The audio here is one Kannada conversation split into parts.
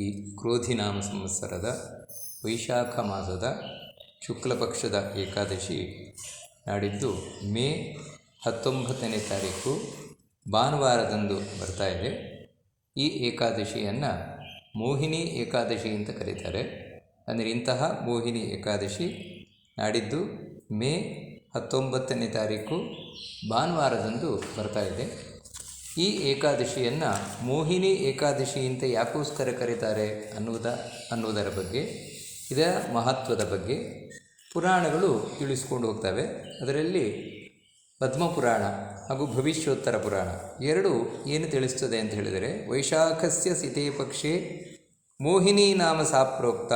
ಈ ಕ್ರೋಧಿನಾಮ ಸಂವತ್ಸರದ ವೈಶಾಖ ಮಾಸದ ಶುಕ್ಲಪಕ್ಷದ ಏಕಾದಶಿ ನಾಡಿದ್ದು ಮೇ ಹತ್ತೊಂಬತ್ತನೇ ತಾರೀಕು ಭಾನುವಾರದಂದು ಬರ್ತಾ ಇದೆ. ಈ ಏಕಾದಶಿಯನ್ನು ಮೋಹಿನಿ ಏಕಾದಶಿ ಅಂತ ಕರೀತಾರೆ. ಅಂದರೆ ಇಂತಹ ಮೋಹಿನಿ ಏಕಾದಶಿ ನಾಡಿದ್ದು ಮೇ ಹತ್ತೊಂಬತ್ತನೇ ತಾರೀಕು ಭಾನುವಾರದಂದು ಬರ್ತಾ ಇದೆ. ಈ ಏಕಾದಶಿಯನ್ನು ಮೋಹಿನಿ ಏಕಾದಶಿ ಅಂತ ಯಾಕೋಸ್ಕರ ಕರೀತಾರೆ ಅನ್ನುವುದ, ಅನ್ನುವುದರ ಬಗ್ಗೆ, ಇದರ ಮಹತ್ವದ ಬಗ್ಗೆ ಪುರಾಣಗಳು ತಿಳಿಸ್ಕೊಂಡು ಹೋಗ್ತವೆ. ಅದರಲ್ಲಿ ಪದ್ಮಪುರಾಣ ಹಾಗೂ ಭವಿಷ್ಯೋತ್ತರ ಪುರಾಣ ಎರಡು ಏನು ತಿಳಿಸ್ತದೆ ಅಂತ ಹೇಳಿದರೆ, ವೈಶಾಖಸ್ಯ ಸಿತೆ ಪಕ್ಷೇ ಮೋಹಿನಿ ನಾಮ ಸಾಪ್ರೋಕ್ತ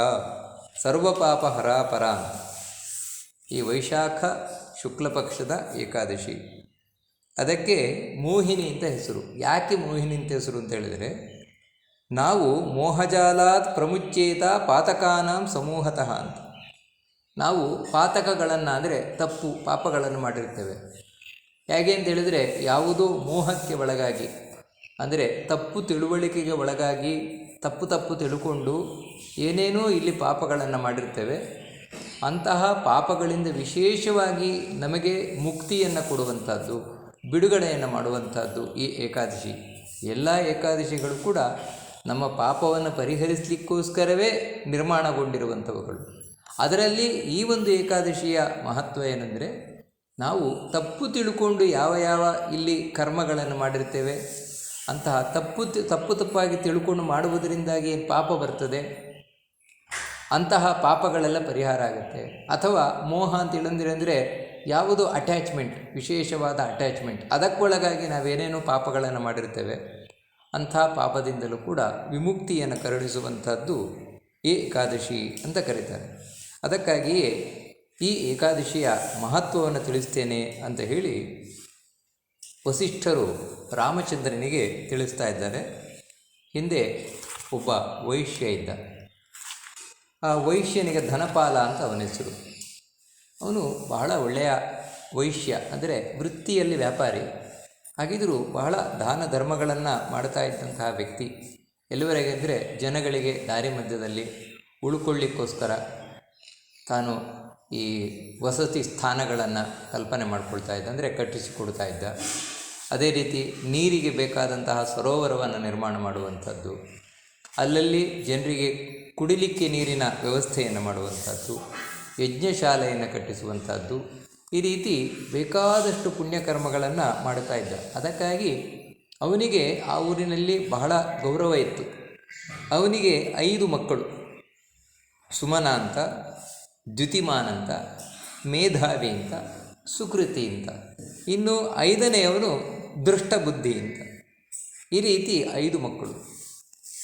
ಸರ್ವಪಾಪ ಹರಾಪರ. ಈ ವೈಶಾಖ ಶುಕ್ಲ ಪಕ್ಷದ ಏಕಾದಶಿ. ಅದಕ್ಕೆ ಮೋಹಿನಿ ಅಂತ ಹೆಸರು. ಯಾಕೆ ಮೋಹಿನಿ ಅಂತ ಹೆಸರು ಅಂತ ಹೇಳಿದರೆ, ನಾವು ಮೋಹಜಾಲಾತ್ ಪ್ರಮುಚ್ಚೇತ ಪಾತಕಾನಾಂ ಸಮೂಹತಃ ಅಂತ. ನಾವು ಪಾತಕಗಳನ್ನು ಅಂದರೆ ತಪ್ಪು ಪಾಪಗಳನ್ನು ಮಾಡಿರ್ತೇವೆ. ಹೇಗೆ ಅಂತ ಹೇಳಿದರೆ, ಯಾವುದೋ ಮೋಹಕ್ಕೆ ಒಳಗಾಗಿ, ಅಂದರೆ ತಪ್ಪು ತಿಳುವಳಿಕೆಗೆ ಒಳಗಾಗಿ ತಪ್ಪು ತಪ್ಪು ತಿಳ್ಕೊಂಡು ಏನೇನೋ ಇಲ್ಲಿ ಪಾಪಗಳನ್ನು ಮಾಡಿರ್ತೇವೆ. ಅಂತಹ ಪಾಪಗಳಿಂದ ವಿಶೇಷವಾಗಿ ನಮಗೆ ಮುಕ್ತಿಯನ್ನು ಕೊಡುವಂಥದ್ದು. ಬಿಡುಗಡೆಯನ್ನು ಮಾಡುವಂಥದ್ದು ಈ ಏಕಾದಶಿ. ಎಲ್ಲ ಏಕಾದಶಿಗಳು ಕೂಡ ನಮ್ಮ ಪಾಪವನ್ನು ಪರಿಹರಿಸಲಿಕ್ಕೋಸ್ಕರವೇ ನಿರ್ಮಾಣಗೊಂಡಿರುವಂಥವುಗಳು. ಅದರಲ್ಲಿ ಈ ಒಂದು ಏಕಾದಶಿಯ ಮಹತ್ವ ಏನೆಂದರೆ, ನಾವು ತಪ್ಪು ತಿಳ್ಕೊಂಡು ಯಾವ ಯಾವ ಇಲ್ಲಿ ಕರ್ಮಗಳನ್ನು ಮಾಡಿರ್ತೇವೆ, ಅಂತಹ ತಪ್ಪು ತಪ್ಪು ತಪ್ಪಾಗಿ ತಿಳ್ಕೊಂಡು ಮಾಡುವುದರಿಂದಾಗಿ ಏನು ಪಾಪ ಬರ್ತದೆ, ಅಂತಹ ಪಾಪಗಳೆಲ್ಲ ಪರಿಹಾರ ಆಗುತ್ತೆ. ಅಥವಾ ಮೋಹ ಅಂತ ಅಂದರೆ ಯಾವುದು ಅಟ್ಯಾಚ್ಮೆಂಟ್ ವಿಶೇಷವಾದ ಅಟ್ಯಾಚ್ಮೆಂಟ್ ಅದಕ್ಕೊಳಗಾಗಿ ನಾವೇನೇನೋ ಪಾಪಗಳನ್ನು ಮಾಡಿರ್ತೇವೆ, ಅಂಥ ಪಾಪದಿಂದಲೂ ಕೂಡ ವಿಮುಕ್ತಿಯನ್ನು ಕರುಣಿಸುವಂಥದ್ದು ಏಕಾದಶಿ ಅಂತ ಕರೀತಾರೆ. ಅದಕ್ಕಾಗಿಯೇ ಈ ಏಕಾದಶಿಯ ಮಹತ್ವವನ್ನು ತಿಳಿಸ್ತೇನೆ ಅಂತ ಹೇಳಿ ವಸಿಷ್ಠರು ರಾಮಚಂದ್ರನಿಗೆ ತಿಳಿಸ್ತಾ ಇದ್ದಾರೆ. ಹಿಂದೆ ಒಬ್ಬ ವೈಶ್ಯ ಇದ್ದ. ಆ ವೈಶ್ಯನಿಗೆ ಧನಪಾಲ ಅಂತ ಅವನ ಹೆಸರು. ಅವನು ಬಹಳ ಒಳ್ಳೆಯ ವೈಶ್ಯ, ಅಂದರೆ ವೃತ್ತಿಯಲ್ಲಿ ವ್ಯಾಪಾರಿ. ಹಾಗಿದ್ದರೂ ಬಹಳ ದಾನ ಧರ್ಮಗಳನ್ನು ಮಾಡ್ತಾ ಇದ್ದಂತಹ ವ್ಯಕ್ತಿ. ಎಲ್ಲಿವರೆಗೆ ಅಂದರೆ ಜನಗಳಿಗೆ ದಾರಿ ಮಧ್ಯದಲ್ಲಿ ಉಳ್ಕೊಳ್ಳಿಕ್ಕೋಸ್ಕರ ತಾನು ಈ ವಸತಿ ಸ್ಥಾನಗಳನ್ನು ಕಲ್ಪನೆ ಮಾಡ್ಕೊಳ್ತಾ ಇದ್ದ, ಅಂದರೆ ಕಟ್ಟಿಸಿಕೊಡ್ತಾ ಇದ್ದ. ಅದೇ ರೀತಿ ನೀರಿಗೆ ಬೇಕಾದಂತಹ ಸರೋವರವನ್ನು ನಿರ್ಮಾಣ ಮಾಡುವಂಥದ್ದು. ಅಲ್ಲಲ್ಲಿ ಜನರಿಗೆ ಕುಡಿಲಿಕ್ಕೆ ನೀರಿನ ವ್ಯವಸ್ಥೆಯನ್ನು ಮಾಡುವಂಥದ್ದು. ಯಜ್ಞಶಾಲೆಯನ್ನು ಕಟ್ಟಿಸುವಂಥದ್ದು. ಈ ರೀತಿ ಬೇಕಾದಷ್ಟು ಪುಣ್ಯಕರ್ಮಗಳನ್ನು ಮಾಡುತ್ತಾ ಇದ್ದ. ಅದಕ್ಕಾಗಿ ಅವನಿಗೆ ಆ ಊರಿನಲ್ಲಿ ಬಹಳ ಗೌರವ ಇತ್ತು. ಅವನಿಗೆ ಐದು ಮಕ್ಕಳು. ಸುಮನ ಅಂತ, ದ್ಯುತಿಮಾನ್ ಅಂತ, ಮೇಧಾವಿ ಅಂತ, ಸುಕೃತಿ ಅಂತ. ಇನ್ನು ಐದನೆಯವನು ದೃಷ್ಟಬುದ್ಧಿ ಅಂತ. ಈ ರೀತಿ ಐದು ಮಕ್ಕಳು.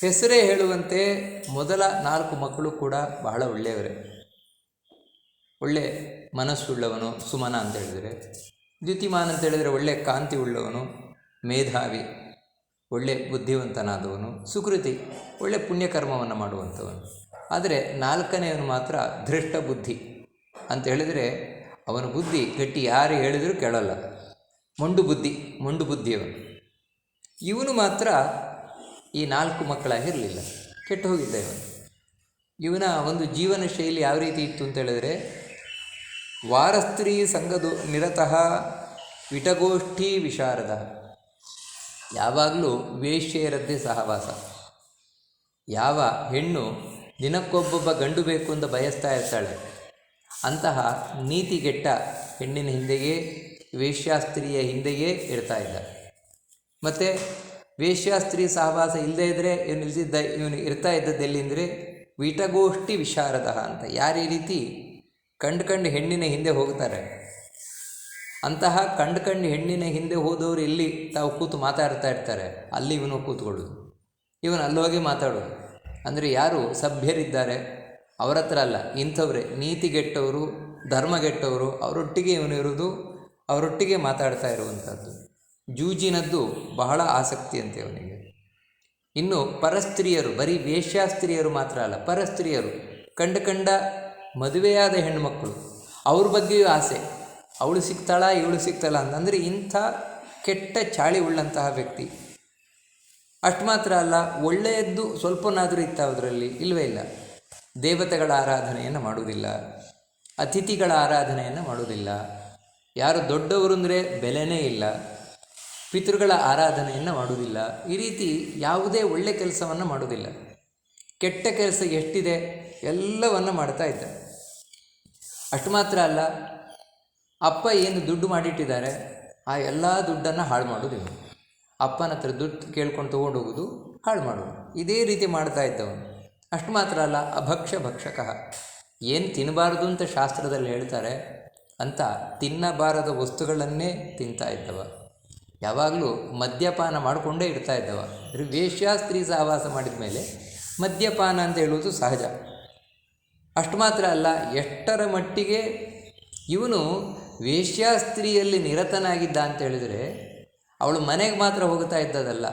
ಹೆಸರೇ ಹೇಳುವಂತೆ ಮೊದಲ ನಾಲ್ಕು ಮಕ್ಕಳು ಕೂಡ ಬಹಳ ಒಳ್ಳೆಯವರೇ. ಒಳ್ಳೆ ಮನಸ್ಸುಳ್ಳವನು ಸುಮನ ಅಂತ ಹೇಳಿದರೆ. ದ್ಯುತಿಮಾನ್ ಅಂತ ಹೇಳಿದರೆ ಒಳ್ಳೆ ಕಾಂತಿ ಉಳ್ಳವನು ಮೇಧಾವಿ, ಒಳ್ಳೆ ಬುದ್ಧಿವಂತನಾದವನು, ಸುಕೃತಿ, ಒಳ್ಳೆ ಪುಣ್ಯಕರ್ಮವನ್ನು ಮಾಡುವಂಥವನು. ಆದರೆ ನಾಲ್ಕನೆಯವನು ಮಾತ್ರ ಧೃಷ್ಟ ಬುದ್ಧಿ ಅಂತ ಹೇಳಿದರೆ ಅವನ ಬುದ್ಧಿ ಗಟ್ಟಿ ಯಾರು ಹೇಳಿದರೂ ಕೇಳಲ್ಲ. ಮೊಂಡು ಬುದ್ಧಿ, ಮೊಂಡು ಬುದ್ಧಿಯವನು. ಇವನು ಮಾತ್ರ ಈ ನಾಲ್ಕು ಮಕ್ಕಳಾಗಿರಲಿಲ್ಲ ಕೆಟ್ಟು ಹೋಗಿದ್ದ ಇವನು. ಇವನ ಒಂದು ಜೀವನ ಶೈಲಿ ಯಾವ ರೀತಿ ಇತ್ತು ಅಂತ ಹೇಳಿದರೆ ವಾರಸ್ತ್ರೀ ಸಂಘದು ನಿರತಃ ವಿಟಗೋಷ್ಠಿ ವಿಶಾರದ. ಯಾವಾಗಲೂ ವೇಶ್ಯೆಯರದ್ದೇ ಸಹವಾಸ. ಯಾವ ಹೆಣ್ಣು ದಿನಕ್ಕೊಬ್ಬೊಬ್ಬ ಗಂಡು ಬೇಕು ಅಂತ ಬಯಸ್ತಾ ಇರ್ತಾಳೆ, ಅಂತಹ ನೀತಿ ನೀತಿಗೆಟ್ಟ ಹೆಣ್ಣಿನ ಹಿಂದೆಯೇ, ವೇಶ್ಯಾಸ್ತ್ರೀಯ ಹಿಂದೆಯೇ ಇರ್ತಾ ಇದ್ದ ಮತ್ತು ವೇಶ್ಯಾಸ್ತ್ರೀ ಸಹವಾಸ ಇಲ್ಲದೇ ಇದ್ದರೆ ಇವನು ಇಲ್ದಿದ್ದ ಇವನು ಇರ್ತಾ ಇದ್ದದ್ದು ಎಲ್ಲಿ ಅಂದರೆ ವಿಟಗೋಷ್ಠಿ ವಿಶಾರದ ಅಂತ. ಯಾರೇ ರೀತಿ ಕಂಡು ಕಂಡು ಹೆಣ್ಣಿನ ಹಿಂದೆ ಹೋಗ್ತಾರೆ. ಅಂತಹ ಕಂಡು ಕಂಡು ಹೆಣ್ಣಿನ ಹಿಂದೆ ಹೋದವರು ಇಲ್ಲಿ ತಾವು ಕೂತು ಮಾತಾಡ್ತಾ ಇರ್ತಾರೆ. ಅಲ್ಲಿ ಇವನು ಕೂತ್ಕೊಳ್ಳೋದು. ಇವನು ಅಲ್ಲಿ ಹೋಗಿ ಮಾತಾಡೋದು. ಅಂದರೆ ಯಾರು ಸಭ್ಯರಿದ್ದಾರೆ? ಅವರ ಹತ್ರ ಅಲ್ಲ, ಇಂಥವ್ರೆ. ನೀತಿಗೆಟ್ಟವರು, ಧರ್ಮಗೆಟ್ಟವರು, ಅವರೊಟ್ಟಿಗೆ ಇವನು ಇರೋದು ಅವರೊಟ್ಟಿಗೆ ಮಾತಾಡ್ತಾ ಇರುವಂಥದ್ದು. ಜೂಜಿನದ್ದು ಬಹಳ ಆಸಕ್ತಿ ಅಂತೆ ಅವನಿಗೆ. ಇನ್ನು ಪರಸ್ತ್ರೀಯರು, ಬರೀ ವೇಶ್ಯಾಸ್ತ್ರೀಯರು ಮಾತ್ರ ಅಲ್ಲ, ಪರಸ್ತ್ರೀಯರು, ಕಂಡ ಕಂಡ ಮದುವೆಯಾದ ಹೆಣ್ಣುಮಕ್ಕಳು. ಅವ್ರ ಬಗ್ಗೆಯೂ ಆಸೆ. ಅವಳು ಸಿಗ್ತಾಳ ಇವಳು ಸಿಗ್ತಾಳ ಅಂತಂದರೆ ಇಂಥ ಕೆಟ್ಟ ಚಾಳಿ ಉಳ್ಳಂತಹ ವ್ಯಕ್ತಿ. ಅಷ್ಟು ಮಾತ್ರ ಅಲ್ಲ, ಒಳ್ಳೆಯದ್ದು ಸ್ವಲ್ಪನಾದರೂ ಇತ್ತ ಅದರಲ್ಲಿ ಇಲ್ಲವೇ ಇಲ್ಲ. ದೇವತೆಗಳ ಆರಾಧನೆಯನ್ನು ಮಾಡುವುದಿಲ್ಲ. ಅತಿಥಿಗಳ ಆರಾಧನೆಯನ್ನು ಮಾಡುವುದಿಲ್ಲ. ಯಾರು ದೊಡ್ಡವರು ಅಂದರೆ ಬೆಲೆನೇ ಇಲ್ಲ. ಪಿತೃಗಳ ಆರಾಧನೆಯನ್ನು ಮಾಡುವುದಿಲ್ಲ. ಈ ರೀತಿ ಯಾವುದೇ ಒಳ್ಳೆಯ ಕೆಲಸವನ್ನು ಮಾಡುವುದಿಲ್ಲ. ಕೆಟ್ಟ ಕೆಲಸ ಎಷ್ಟಿದೆ, ಎಲ್ಲವನ್ನು ಮಾಡ್ತಾ ಇದ್ದ. ಅಷ್ಟು ಮಾತ್ರ ಅಲ್ಲ, ಅಪ್ಪ ಏನು ದುಡ್ಡು ಮಾಡಿಟ್ಟಿದ್ದಾರೆ, ಆ ಎಲ್ಲ ದುಡ್ಡನ್ನು ಹಾಳು ಮಾಡೋದು ಇವನು ಅಪ್ಪನ ಹತ್ರ ದುಡ್ಡು ಕೇಳ್ಕೊಂಡು ತೊಗೊಂಡು ಹೋಗೋದು ಹಾಳು ಮಾಡೋದು. ಇದೇ ರೀತಿ ಮಾಡ್ತಾ ಇದ್ದವನು. ಅಷ್ಟು ಮಾತ್ರ ಅಲ್ಲ, ಅಭಕ್ಷ್ಯ ಭಕ್ಷಕ. ಏನು ತಿನ್ನಬಾರ್ದು ಅಂತ ಶಾಸ್ತ್ರದಲ್ಲಿ ಹೇಳ್ತಾರೆ, ಅಂತ ತಿನ್ನಬಾರದ ವಸ್ತುಗಳನ್ನೇ ತಿಂತಾ ಇದ್ದವ. ಯಾವಾಗಲೂ ಮದ್ಯಪಾನ ಮಾಡಿಕೊಂಡೇ ಇರ್ತಾ ಇದ್ದವ. ಅಂದರೆ ವೇಶ್ಯ ಸ್ತ್ರೀ ಸಹವಾಸ ಮಾಡಿದ ಮೇಲೆ ಮದ್ಯಪಾನ ಅಂತ ಹೇಳುವುದು ಸಹಜ. ಅಷ್ಟು ಮಾತ್ರ ಅಲ್ಲ, ಎಷ್ಟರ ಮಟ್ಟಿಗೆ ಇವನು ವೇಶ್ಯಾಸ್ತ್ರೀಯಲ್ಲಿ ನಿರತನಾಗಿದ್ದ ಅಂತ ಹೇಳಿದರೆ ಅವಳು ಮನೆಗೆ ಮಾತ್ರ ಹೋಗ್ತಾ ಇದ್ದದಲ್ಲ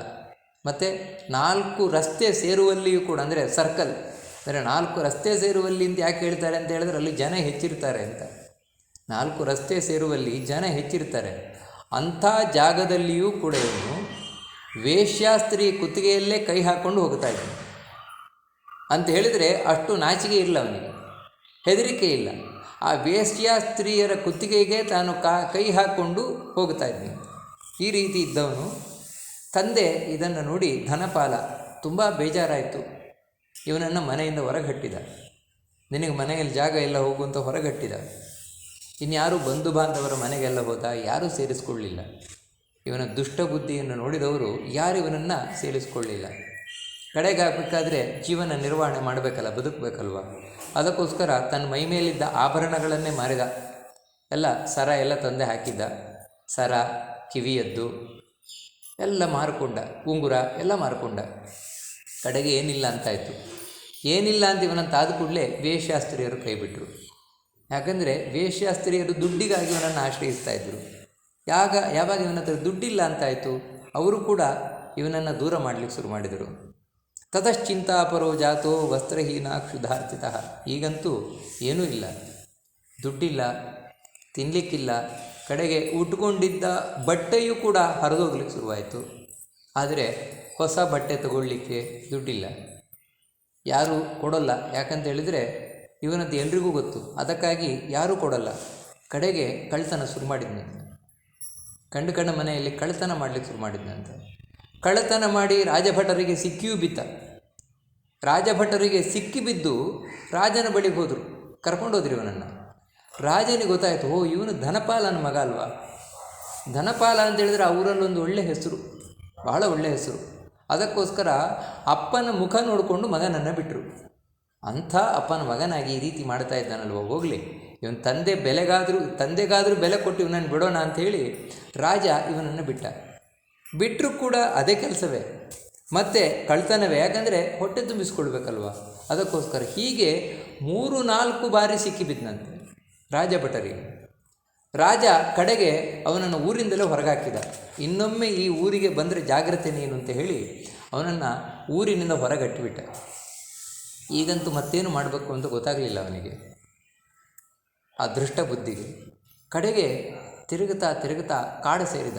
ಮತ್ತು ನಾಲ್ಕು ರಸ್ತೆ ಸೇರುವಲ್ಲಿಯೂ ಕೂಡ, ಅಂದರೆ ಸರ್ಕಲ್ ಅಂದರೆ ನಾಲ್ಕು ರಸ್ತೆ ಸೇರುವಲ್ಲಿ ಅಂತ ಯಾಕೆ ಹೇಳ್ತಾರೆ ಅಂತ ಹೇಳಿದ್ರೆ ಅಲ್ಲಿ ಜನ ಹೆಚ್ಚಿರ್ತಾರೆ ಅಂತ. ನಾಲ್ಕು ರಸ್ತೆ ಸೇರುವಲ್ಲಿ ಜನ ಹೆಚ್ಚಿರ್ತಾರೆ. ಅಂಥ ಜಾಗದಲ್ಲಿಯೂ ಕೂಡ ಇವನು ವೇಶ್ಯಾಸ್ತ್ರೀ ಕುತ್ತಿಗೆಯಲ್ಲೇ ಕೈ ಹಾಕ್ಕೊಂಡು ಹೋಗ್ತಾ ಇದ್ದಾನೆ. ಅಂತ ಹೇಳಿದರೆ ಅಷ್ಟು ನಾಚಿಕೆ ಇಲ್ಲ ಅವನಿಗೆ. ಹೆದರಿಕೆ ಇಲ್ಲ. ಆ ವೇಷ್ಯ ಸ್ತ್ರೀಯರ ಕುತ್ತಿಗೆಗೆ ತಾನು ಕಾ, ಕೈ ಹಾಕ್ಕೊಂಡು ಹೋಗ್ತಾ ಇದ್ದೀನಿ ಈ ರೀತಿ ಇದ್ದವನು. ತಂದೆ ಇದನ್ನು ನೋಡಿ ಧನಪಾಲ ತುಂಬ ಬೇಜಾರಾಯಿತು. ಇವನನ್ನು ಮನೆಯಿಂದ ಹೊರಗಟ್ಟಿದ. ನಿನಗೆ ಮನೆಯಲ್ಲಿ ಜಾಗ ಎಲ್ಲ ಹೋಗುವಂತ ಹೊರಗಟ್ಟಿದ. ಇನ್ಯಾರು ಬಂಧು ಬಾಂಧವರ ಮನೆಗೆಲ್ಲ ಹೋದ, ಯಾರೂ ಸೇರಿಸ್ಕೊಳ್ಳಿಲ್ಲ. ಇವನ ದುಷ್ಟ ಬುದ್ಧಿಯನ್ನು ನೋಡಿದವರು ಯಾರು ಇವನನ್ನು ಸೇರಿಸ್ಕೊಳ್ಳಿಲ್ಲ. ಕಡೆಗೆ ಆಗಬೇಕಾದ್ರೆ ಜೀವನ ನಿರ್ವಹಣೆ ಮಾಡಬೇಕಲ್ಲ, ಬದುಕಬೇಕಲ್ವ? ಅದಕ್ಕೋಸ್ಕರ ತನ್ನ ಮೈ ಮೇಲಿದ್ದ ಆಭರಣಗಳನ್ನೇ ಮಾರಿದ. ಎಲ್ಲ ಸರ ಎಲ್ಲ ತಂದೆ ಹಾಕಿದ್ದ. ಸರ, ಕಿವಿಯದ್ದು, ಎಲ್ಲ ಮಾರಿಕೊಂಡ. ಉಂಗುರ ಎಲ್ಲ ಮಾರಿಕೊಂಡ. ಕಡೆಗೆ ಏನಿಲ್ಲ ಅಂತಾಯಿತು. ಏನಿಲ್ಲ ಅಂತ ಇವನಂತ ಆದ ಕೂಡಲೇ ವೇಷಾಸ್ತ್ರೀಯರು ಕೈಬಿಟ್ರು ಯಾಕಂದರೆ ವೇಷಾಸ್ತ್ರೀಯರು ದುಡ್ಡಿಗಾಗಿ ಇವನನ್ನು ಆಶ್ರಯಿಸ್ತಾ ಇದ್ದರು ಯಾಗ, ಯಾವಾಗ ಇವನ ಹತ್ರ ದುಡ್ಡಿಲ್ಲ ಅಂತಾಯಿತು, ಅವರು ಕೂಡ ಇವನನ್ನು ದೂರ ಮಾಡಲಿಕ್ಕೆ ಶುರು ಮಾಡಿದರು. ತತಶ್ಚಿಂತಾಪರೋ ಜಾತೋ ವಸ್ತ್ರಹೀನ ಕ್ಷುಧಾರ್ಥಿತ ಈಗಂತೂ ಏನೂ ಇಲ್ಲ. ದುಡ್ಡಿಲ್ಲ ತಿನ್ನಲಿಕ್ಕಿಲ್ಲ ಕಡೆಗೆ ಉಟ್ಕೊಂಡಿದ್ದ ಬಟ್ಟೆಯೂ ಕೂಡ ಹರಿದೋಗ್ಲಿಕ್ಕೆ ಶುರುವಾಯಿತು. ಆದರೆ ಹೊಸ ಬಟ್ಟೆ ತಗೊಳ್ಳಿಕ್ಕೆ ದುಡ್ಡಿಲ್ಲ. ಯಾರೂ ಕೊಡೋಲ್ಲ. ಯಾಕಂತ ಹೇಳಿದರೆ ಇವನದ್ದು ಎಲ್ರಿಗೂ ಗೊತ್ತು. ಅದಕ್ಕಾಗಿ ಯಾರೂ ಕೊಡೋಲ್ಲ. ಕಡೆಗೆ ಕಳ್ತನ ಶುರು ಮಾಡಿದ್ನಿ ಕಂಡು ಕಂಡ ಮನೆಯಲ್ಲಿ ಕಳ್ತನ ಮಾಡಲಿಕ್ಕೆ ಶುರು ಮಾಡಿದ್ನಂತೆ. ಕಳ್ಳತನ ಮಾಡಿ ರಾಜಭಟರಿಗೆ ಸಿಕ್ಕಿಯೂ ಬಿದ್ದ. ರಾಜಭಟರಿಗೆ ಸಿಕ್ಕಿ ಬಿದ್ದು ರಾಜನ ಬಳಿಗೆ ಹೋದರು. ಕರ್ಕೊಂಡೋದ್ರಿ ಇವನನ್ನು. ರಾಜನಿಗೆ ಗೊತ್ತಾಯಿತು, ಓ, ಇವನು ಧನಪಾಲನ ಮಗ ಅಲ್ವಾ? ಧನಪಾಲ ಅಂತ ಹೇಳಿದ್ರೆ ಅವರಲ್ಲೊಂದು ಒಳ್ಳೆ ಹೆಸರು, ಬಹಳ ಒಳ್ಳೆಯ ಹೆಸರು. ಅದಕ್ಕೋಸ್ಕರ ಅಪ್ಪನ ಮುಖ ನೋಡಿಕೊಂಡು ಮಗನನ್ನು ಬಿಟ್ಟರು ಅಂಥ ಅಪ್ಪನ ಮಗನಾಗಿ ಈ ರೀತಿ ಮಾಡ್ತಾ ಇದ್ದಾನಲ್ವ? ಹೋಗಲಿ. ಇವನ ತಂದೆ ಬೆಲೆಗಾದರೂ, ತಂದೆಗಾದರೂ ಬೆಲೆ ಕೊಟ್ಟು ಇವನನ್ನು ಬಿಡೋಣ ಅಂಥೇಳಿ ರಾಜ ಇವನನ್ನು ಬಿಟ್ಟ. ಬಿಟ್ಟರೂ ಕೂಡ ಅದೇ ಕೆಲಸವೇ. ಮತ್ತು ಕಳ್ತನವೇ? ಯಾಕಂದರೆ ಹೊಟ್ಟೆ ತುಂಬಿಸ್ಕೊಳ್ಬೇಕಲ್ವ? ಅದಕ್ಕೋಸ್ಕರ ಹೀಗೆ ಮೂರು, ನಾಲ್ಕು ಬಾರಿ ಸಿಕ್ಕಿಬಿದ್ದಂತೆ ರಾಜ ಭಟರಿಗೆ ರಾಜ ಕಡೆಗೆ ಅವನನ್ನು ಊರಿಂದಲೇ ಹೊರಗಾಕಿದ. ಇನ್ನೊಮ್ಮೆ ಈ ಊರಿಗೆ ಬಂದರೆ ಜಾಗ್ರತೆ ನೀನು ಅಂತ ಹೇಳಿ ಅವನನ್ನು ಊರಿನಿಂದ ಹೊರಗಟ್ಟಿಬಿಟ್ಟ. ಈಗಂತೂ ಮತ್ತೇನು ಮಾಡಬೇಕು ಅಂತ ಗೊತ್ತಾಗಲಿಲ್ಲ ಅವನಿಗೆ. ಆ ದೃಷ್ಟ ಬುದ್ಧಿಗೆ ಕಡೆಗೆ ತಿರುಗುತ್ತಾ ತಿರುಗುತ್ತಾ ಕಾಡು ಸೇರಿದ.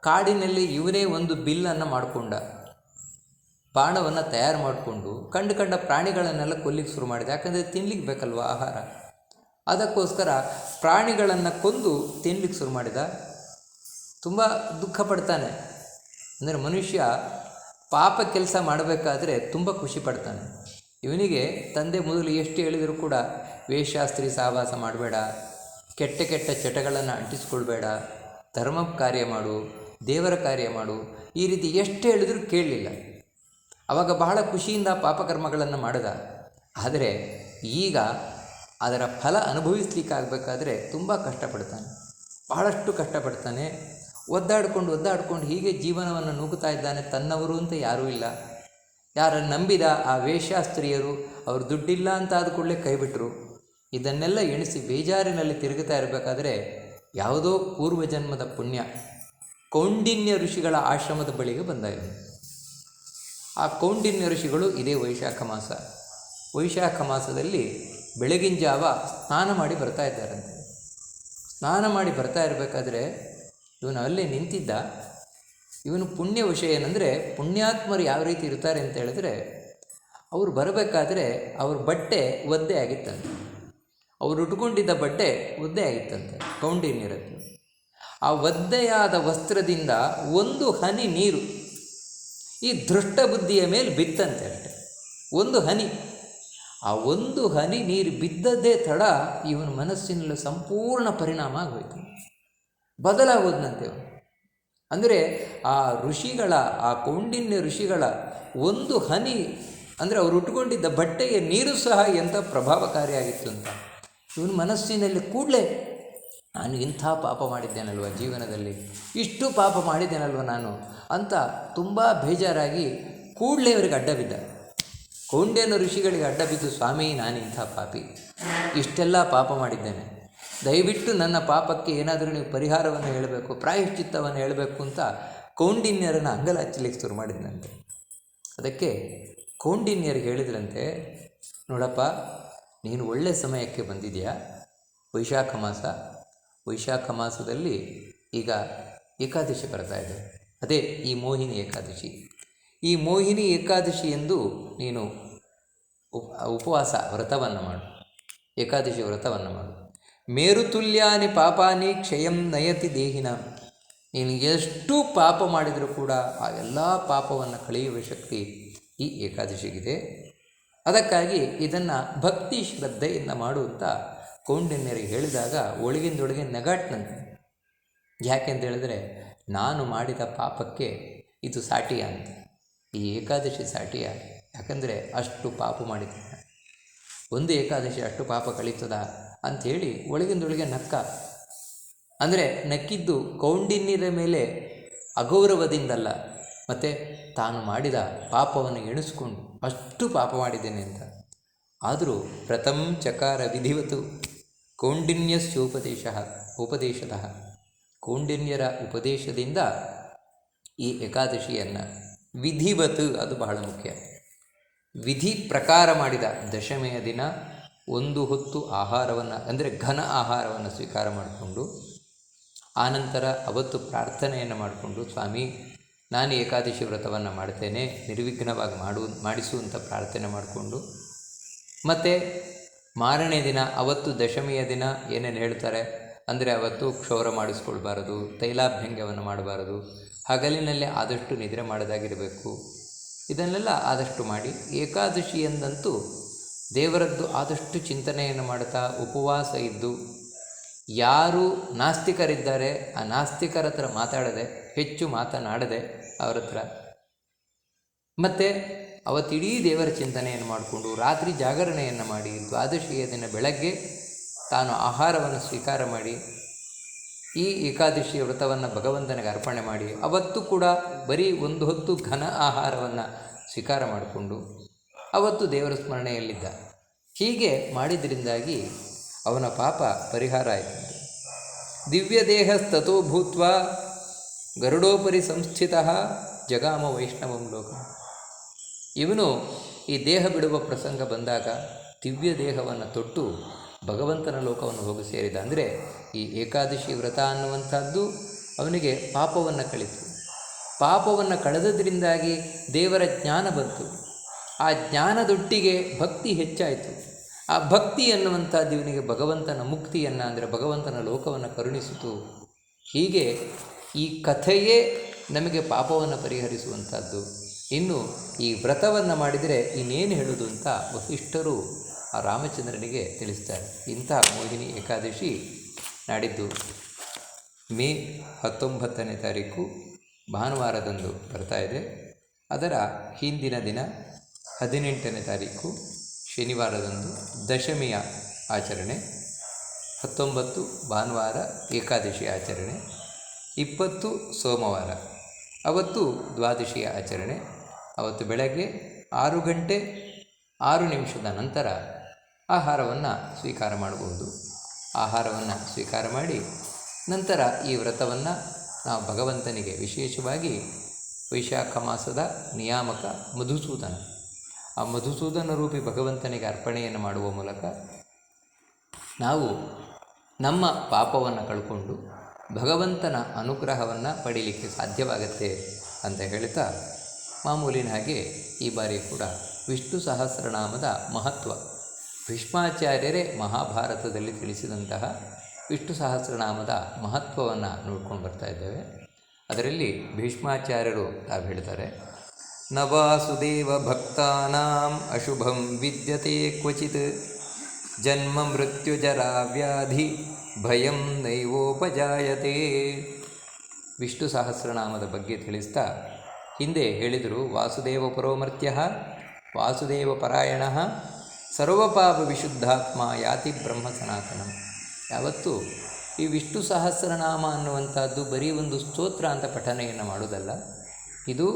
ಕಾಡಿನಲ್ಲಿ ಇವನೇ ಒಂದು ಬಿಲ್ಲನ್ನು ಮಾಡಿಕೊಂಡ. ಬಾಣವನ್ನು ತಯಾರು ಮಾಡಿಕೊಂಡು ಕಂಡು ಕಂಡ ಪ್ರಾಣಿಗಳನ್ನೆಲ್ಲ ಕೊಲ್ಲಿಕ್ಕೆ ಶುರು ಮಾಡಿದ. ಯಾಕಂದರೆ ತಿನ್ಲಿಕ್ಕೆ ಬೇಕಲ್ವ ಆಹಾರ? ಅದಕ್ಕೋಸ್ಕರ ಪ್ರಾಣಿಗಳನ್ನು ಕೊಂದು ತಿನ್ಲಿಕ್ಕೆ ಶುರು ಮಾಡಿದ. ತುಂಬ ದುಃಖ ಪಡ್ತಾನೆ. ಅಂದರೆ ಮನುಷ್ಯ ಪಾಪ ಕೆಲಸ ಮಾಡಬೇಕಾದ್ರೆ ತುಂಬ ಖುಷಿ ಪಡ್ತಾನೆ. ಇವನಿಗೆ ತಂದೆ ಮೊದಲು ಎಷ್ಟು ಹೇಳಿದರೂ ಕೂಡ ವೇಷಾಸ್ತ್ರಿ ಸಹವಾಸ ಮಾಡಬೇಡ, ಕೆಟ್ಟ ಕೆಟ್ಟ ಚಟಗಳನ್ನು ಅಂಟಿಸ್ಕೊಳ್ಬೇಡ, ಧರ್ಮ ಕಾರ್ಯ ಮಾಡು, ದೇವರ ಕಾರ್ಯ ಮಾಡು, ಈ ರೀತಿ ಎಷ್ಟು ಹೇಳಿದರೂ ಕೇಳಲಿಲ್ಲ. ಆವಾಗ ಬಹಳ ಖುಷಿಯಿಂದ ಪಾಪಕರ್ಮಗಳನ್ನು ಮಾಡಿದ. ಆದರೆ ಈಗ ಅದರ ಫಲ ಅನುಭವಿಸ್ಲಿಕ್ಕಾಗಬೇಕಾದ್ರೆ ತುಂಬ ಕಷ್ಟಪಡ್ತಾನೆ. ಬಹಳಷ್ಟು ಕಷ್ಟಪಡ್ತಾನೆ. ಒದ್ದಾಡ್ಕೊಂಡು ಒದ್ದಾಡ್ಕೊಂಡು ಹೀಗೆ ಜೀವನವನ್ನು ನೂಗುತ್ತಾ ಇದ್ದಾನೆ ತನ್ನವರು ಅಂತ ಯಾರೂ ಇಲ್ಲ. ಯಾರನ್ನು ನಂಬಿದ ಆ ವೇಷಾಸ್ತ್ರೀಯರು ಅವರು ದುಡ್ಡಿಲ್ಲ ಅಂತ ಆದ ಕೂಡಲೇ ಕೈಬಿಟ್ರು. ಇದನ್ನೆಲ್ಲ ಎಣಿಸಿ ಬೇಜಾರಿನಲ್ಲಿ ತಿರುಗುತ್ತಾ ಇರಬೇಕಾದ್ರೆ ಯಾವುದೋ ಪೂರ್ವಜನ್ಮದ ಪುಣ್ಯ. ಕೌಂಡಿನ್ಯ ಋಷಿಗಳ ಆಶ್ರಮದ ಬಳಿಗೆ ಬಂದ ಆ ಕೌಂಡಿನ್ಯ ಋಷಿಗಳು ಇದೇ ವೈಶಾಖ ಮಾಸ. ವೈಶಾಖ ಮಾಸದಲ್ಲಿ ಬೆಳಗಿನ ಜಾವ ಸ್ನಾನ ಮಾಡಿ ಬರ್ತಾ ಇದ್ದಾರಂತೆ. ಸ್ನಾನ ಮಾಡಿ ಬರ್ತಾ ಇರಬೇಕಾದ್ರೆ ಇವನು ಅಲ್ಲೇ ನಿಂತಿದ್ದ. ಇವನು ಪುಣ್ಯ ವಿಷಯ ಏನಂದರೆ ಪುಣ್ಯಾತ್ಮರು ಯಾವ ರೀತಿ ಇರ್ತಾರೆ ಅಂತ ಹೇಳಿದ್ರೆ ಅವರು ಬರಬೇಕಾದ್ರೆ ಅವ್ರ ಬಟ್ಟೆ ಒದ್ದೆ ಆಗಿತ್ತಂತೆ. ಅವರು ಉಟ್ಕೊಂಡಿದ್ದ ಬಟ್ಟೆ ಒದ್ದೆ ಆಗಿತ್ತಂತೆ ಕೌಂಡಿನ್ಯರದ್ದು. ಆ ಒದ್ದೆಯಾದ ವಸ್ತ್ರದಿಂದ ಒಂದು ಹನಿ ನೀರು ಈ ದೃಷ್ಟ ಬುದ್ಧಿಯ ಮೇಲೆ ಬಿತ್ತಂತೆ ಅಷ್ಟೆ ಒಂದು ಹನಿ. ಆ ಒಂದು ಹನಿ ನೀರು ಬಿದ್ದದ್ದೇ ತಡ ಇವನ ಮನಸ್ಸಿನಲ್ಲಿ ಸಂಪೂರ್ಣ ಪರಿಣಾಮ ಆಗೋಯ್ತು. ಬದಲಾಗೋದ್ನಂತೆ ಅವನು. ಅಂದರೆ ಆ ಋಷಿಗಳ, ಆ ಕೌಂಡಿನ್ಯ ಋಷಿಗಳ ಒಂದು ಹನಿ, ಅಂದರೆ ಅವರು ಉಟ್ಕೊಂಡಿದ್ದ ಬಟ್ಟೆಯ ನೀರು ಸಹ ಎಂಥ ಪ್ರಭಾವಕಾರಿಯಾಗಿತ್ತು ಅಂತ. ಇವನ ಮನಸ್ಸಿನಲ್ಲಿ ಕೂಡಲೇ ನಾನು ಇಂಥ ಪಾಪ ಮಾಡಿದ್ದೇನಲ್ವ ಜೀವನದಲ್ಲಿ? ಇಷ್ಟು ಪಾಪ ಮಾಡಿದ್ದೇನಲ್ವ ನಾನು? ಅಂತ ತುಂಬ ಬೇಜಾರಾಗಿ ಕೂಡಲೇ ಅವರಿಗೆ ಅಡ್ಡ ಬಿದ್ದ. ಕೌಂಡ್ಯನ ಋಷಿಗಳಿಗೆ ಅಡ್ಡ ಬಿದ್ದು, ಸ್ವಾಮಿ, ನಾನು ಇಂಥ ಪಾಪಿ. ಇಷ್ಟೆಲ್ಲ ಪಾಪ ಮಾಡಿದ್ದೇನೆ. ದಯವಿಟ್ಟು ನನ್ನ ಪಾಪಕ್ಕೆ ಏನಾದರೂ ನೀವು ಪರಿಹಾರವನ್ನು ಹೇಳಬೇಕು, ಪ್ರಾಯಶ್ಚಿತ್ತವನ್ನು ಹೇಳಬೇಕು ಅಂತ ಕೌಂಡಿನ್ಯರನ್ನು ಅಂಗಲ ಹಚ್ಚಲಿಕ್ಕೆ ಶುರು ಮಾಡಿದ್ನಂತೆ. ಅದಕ್ಕೆ ಕೌಂಡಿನ್ಯರಿಗೆ ಹೇಳಿದ್ರಂತೆ, ನೋಡಪ್ಪ, ನೀನು ಒಳ್ಳೆ ಸಮಯಕ್ಕೆ ಬಂದಿದೆಯಾ? ವೈಶಾಖ ಮಾಸ? ವೈಶಾಖ ಮಾಸದಲ್ಲಿ ಈಗ ಏಕಾದಶಿ ಬರ್ತಾ ಇದೆ. ಅದೇ ಈ ಮೋಹಿನಿ ಏಕಾದಶಿ. ಈ ಮೋಹಿನಿ ಏಕಾದಶಿ ಎಂದು ನೀನು ಉಪ, ಉಪವಾಸ ವ್ರತವನ್ನು ಮಾಡು. ಏಕಾದಶಿ ವ್ರತವನ್ನು ಮಾಡು. ಮೇರುತುಲ್ಯಾನಿ ಪಾಪಾನಿ ಕ್ಷಯಂ ನಯತಿ ದೇಹಿನ. ನೀನು ಎಷ್ಟು ಪಾಪ ಮಾಡಿದರೂ ಕೂಡ ಆ ಎಲ್ಲ ಪಾಪವನ್ನು ಕಳೆಯುವ ಶಕ್ತಿ ಈ ಏಕಾದಶಿಗಿದೆ. ಅದಕ್ಕಾಗಿ ಇದನ್ನು ಭಕ್ತಿ ಶ್ರದ್ಧೆಯಿಂದ ಮಾಡುವಂತ ಕೌಂಡಿನ್ಯರಿಗೆ ಹೇಳಿದಾಗ ಒಳಗಿಂದೊಳಗೆ ನಗಾಟ್ನಂತೆ. ಯಾಕೆ ಅಂತ ಹೇಳಿದ್ರೆ, ನಾನು ಮಾಡಿದ ಪಾಪಕ್ಕೆ ಇದು ಸಾಟಿಯ ಅಂತ. ಈ ಏಕಾದಶಿ ಸಾಟಿಯ. ಯಾಕಂದರೆ ಅಷ್ಟು ಪಾಪ ಮಾಡಿದ್ದೇನೆ ಒಂದು ಏಕಾದಶಿ ಅಷ್ಟು ಪಾಪ ಕಳೀತದ ಅಂಥೇಳಿ ಒಳಗಿಂದೊಳಗೆ ನಕ್ಕ. ಅಂದರೆ ನಕ್ಕಿದ್ದು ಕೌಂಡಿನ್ಯರ ಮೇಲೆ ಅಗೌರವದಿಂದಲ್ಲ, ಮತ್ತು ತಾನು ಮಾಡಿದ ಪಾಪವನ್ನು ಎಣಿಸ್ಕೊಂಡು ಅಷ್ಟು ಪಾಪ ಮಾಡಿದ್ದೇನೆ ಅಂತ. ಆದರೂ ಪ್ರಥಮ ಚಕಾರ ವಿಧಿವತು ಕೌಂಡಿನ್ಯಸ್ಯೋಪದೇಶ ಉಪದೇಶತಃ. ಕೌಂಡಿನ್ಯರ ಉಪದೇಶದಿಂದ ಈ ಏಕಾದಶಿಯನ್ನು ವಿಧಿವತ್ ಅದು ಬಹಳ ಮುಖ್ಯ. ವಿಧಿ ಪ್ರಕಾರ ಮಾಡಿದ ದಶಮೆಯ ದಿನ ಒಂದು ಹೊತ್ತು ಆಹಾರವನ್ನು ಅಂದರೆ ಘನ ಆಹಾರವನ್ನು ಸ್ವೀಕಾರ ಮಾಡಿಕೊಂಡು ಆನಂತರ ಅವತ್ತು ಪ್ರಾರ್ಥನೆಯನ್ನು ಮಾಡಿಕೊಂಡು ಸ್ವಾಮಿ, ನಾನು ಏಕಾದಶಿ ವ್ರತವನ್ನು ಮಾಡ್ತೇನೆ, ನಿರ್ವಿಘ್ನವಾಗಿ ಮಾಡು, ಮಾಡಿಸು ಅಂತ ಪ್ರಾರ್ಥನೆ ಮಾಡಿಕೊಂಡು ಮತ್ತು ಮಾರನೇ ದಿನ, ಅವತ್ತು ದಶಮಿಯ ದಿನ ಏನೇನು ಹೇಳ್ತಾರೆ? ಅಂದರೆ ಅವತ್ತು ಕ್ಷೌರ ಮಾಡಿಸ್ಕೊಳ್ಬಾರದು ತೈಲಾಭ್ಯಂಗವನ್ನು ಮಾಡಬಾರದು, ಹಗಲಿನಲ್ಲಿ ಆದಷ್ಟು ನಿದ್ರೆ ಮಾಡೋದಾಗಿರಬೇಕು. ಇದನ್ನೆಲ್ಲ ಆದಷ್ಟು ಮಾಡಿ ಏಕಾದಶಿ ಎಂದಂತೂ ದೇವರದ್ದು ಆದಷ್ಟು ಚಿಂತನೆಯನ್ನು ಮಾಡ್ತಾ ಉಪವಾಸ ಇದ್ದು, ಯಾರು ನಾಸ್ತಿಕರಿದ್ದಾರೆ, ಆ ನಾಸ್ತಿಕರ ಹತ್ರ ಮಾತಾಡದೆ, ಹೆಚ್ಚು ಮಾತನಾಡದೆ ಅವರ ಹತ್ರ. ಮತ್ತು ಅವತ್ತಿಡೀ ದೇವರ ಚಿಂತನೆಯನ್ನು ಮಾಡಿಕೊಂಡು ರಾತ್ರಿ ಜಾಗರಣೆಯನ್ನು ಮಾಡಿ ದ್ವಾದಶಿಯ ದಿನ ಬೆಳಗ್ಗೆ ತಾನು ಆಹಾರವನ್ನು ಸ್ವೀಕಾರ ಮಾಡಿ ಈ ಏಕಾದಶಿಯ ವ್ರತವನ್ನು ಭಗವಂತನಿಗೆ ಅರ್ಪಣೆ ಮಾಡಿ ಅವತ್ತು ಕೂಡ ಬರೀ ಒಂದು ಹೊತ್ತು ಘನ ಆಹಾರವನ್ನು ಸ್ವೀಕಾರ ಮಾಡಿಕೊಂಡು ಅವತ್ತು ದೇವರ ಸ್ಮರಣೆಯಲ್ಲಿದ್ದ. ಹೀಗೆ ಮಾಡಿದ್ರಿಂದಾಗಿ ಅವನ ಪಾಪ ಪರಿಹಾರ ಆಯಿತು. ದಿವ್ಯ ದೇಹ ಭೂತ್ವ ಗರುಡೋಪರಿ ಸಂಸ್ಥಿತ ಜಗಾಮ ವೈಷ್ಣವಂ ಲೋಕ. ಇವನು ಈ ದೇಹ ಬಿಡುವ ಪ್ರಸಂಗ ಬಂದಾಗ ದಿವ್ಯ ದೇಹವನ್ನು ತೊಟ್ಟು ಭಗವಂತನ ಲೋಕವನ್ನು ಹೋಗಿ ಸೇರಿದ. ಅಂದರೆ ಈ ಏಕಾದಶಿ ವ್ರತ ಅನ್ನುವಂಥದ್ದು ಅವನಿಗೆ ಪಾಪವನ್ನು ಕಳಿತು. ಪಾಪವನ್ನು ಕಳೆದದ್ರಿಂದಾಗಿ ದೇವರ ಜ್ಞಾನ ಬಂತು. ಆ ಜ್ಞಾನದೊಟ್ಟಿಗೆ ಭಕ್ತಿ ಹೆಚ್ಚಾಯಿತು. ಆ ಭಕ್ತಿ ಅನ್ನುವಂಥದ್ದು ಇವನಿಗೆ ಭಗವಂತನ ಮುಕ್ತಿಯನ್ನು, ಅಂದರೆ ಭಗವಂತನ ಲೋಕವನ್ನು ಕರುಣಿಸಿತು. ಹೀಗೆ ಈ ಕಥೆಯೇ ನಮಗೆ ಪಾಪವನ್ನು ಪರಿಹರಿಸುವಂಥದ್ದು. ಇನ್ನು ಈ ವ್ರತವನ್ನು ಮಾಡಿದರೆ ಇನ್ನೇನು ಹೇಳುವುದು ಅಂತ ವಸಿಷ್ಠರು ಆ ರಾಮಚಂದ್ರನಿಗೆ ತಿಳಿಸ್ತಾರೆ. ಇಂಥ ಮೋಹಿನಿ ಏಕಾದಶಿ ನಾಡಿದ್ದು ಮೇ ಹತ್ತೊಂಬತ್ತನೇ ತಾರೀಕು ಭಾನುವಾರದಂದು ಬರ್ತಾ ಇದೆ. ಅದರ ಹಿಂದಿನ ದಿನ ಹದಿನೆಂಟನೇ ತಾರೀಕು ಶನಿವಾರದಂದು ದಶಮಿಯ ಆಚರಣೆ, ಹತ್ತೊಂಬತ್ತು ಭಾನುವಾರ ಏಕಾದಶಿ ಆಚರಣೆ, ಇಪ್ಪತ್ತು ಸೋಮವಾರ, ಅವತ್ತು ದ್ವಾದಶಿಯ ಆಚರಣೆ ಅವತ್ತು ಬೆಳಗ್ಗೆ ಆರು ಗಂಟೆ ಆರು ನಿಮಿಷದ ನಂತರ ಆಹಾರವನ್ನು ಸ್ವೀಕಾರ ಮಾಡಬಹುದು. ಆಹಾರವನ್ನು ಸ್ವೀಕಾರ ಮಾಡಿ ನಂತರ ಈ ವ್ರತವನ್ನು ನಾವು ಭಗವಂತನಿಗೆ ವಿಶೇಷವಾಗಿ ವೈಶಾಖ ಮಾಸದ ನಿಯಾಮಕ ಮಧುಸೂದನ. ಆ ಮಧುಸೂದನ ರೂಪಿ ಭಗವಂತನಿಗೆ ಅರ್ಪಣೆಯನ್ನು ಮಾಡುವ ಮೂಲಕ ನಾವು ನಮ್ಮ ಪಾಪವನ್ನು ಕಳ್ಕೊಂಡು ಭಗವಂತನ ಅನುಗ್ರಹವನ್ನು ಪಡೀಲಿಕ್ಕೆ ಸಾಧ್ಯವಾಗತ್ತೆ ಅಂತ ಹೇಳ್ತಾ ಮಾಮೂಲಿನ ಹಾಗೆ ಈ ಬಾರಿ ಕೂಡ ವಿಷ್ಣು ಸಹಸ್ರನಾಮದ ಮಹತ್ವ. ಭೀಷ್ಮಾಚಾರ್ಯರೇ ಮಹಾಭಾರತದಲ್ಲಿ ತಿಳಿಸಿದಂತಹ ವಿಷ್ಣು ಸಹಸ್ರನಾಮದ ಮಹತ್ವವನ್ನು ನೋಡ್ಕೊಂಡು ಬರ್ತಾ ಇದ್ದೇವೆ. ಅದರಲ್ಲಿ ಭೀಷ್ಮಾಚಾರ್ಯರು ತಾವು ಹೇಳ್ತಾರೆ, ನ ವಾಸುದೇವ ಭಕ್ತಾನಾಂ ಅಶುಭಂ ವಿದ್ಯತೆ ಕ್ವಚಿತ್. ಜನ್ಮ ಮೃತ್ಯುಜರಾ ವ್ಯಾಧಿ ಭಯಂ ನೈವೋಪಜಾಯತೆ. ವಿಷ್ಣು ಸಹಸ್ರನಾಮದ ಬಗ್ಗೆ ತಿಳಿಸ್ತಾ ಹಿಂದೆ ಹೇಳಿದರು, ವಾಸುದೇವ ಪರೋಮರ್ತ್ಯ, ವಾಸುದೇವ ಪರಾಯಣ, ಸರ್ವಪಾಪ ವಿಶುದ್ಧಾತ್ಮ ಯಾತಿ ಬ್ರಹ್ಮ ಸನಾತನಂ. ಯಾವತ್ತು ಈ ವಿಷ್ಣು ಸಹಸ್ರನಾಮ ಅನ್ನುವಂಥದ್ದು ಬರೀ ಒಂದು ಸ್ತೋತ್ರ ಅಂತ ಪಠನೆಯನ್ನು ಮಾಡುವುದಲ್ಲ. ಇದು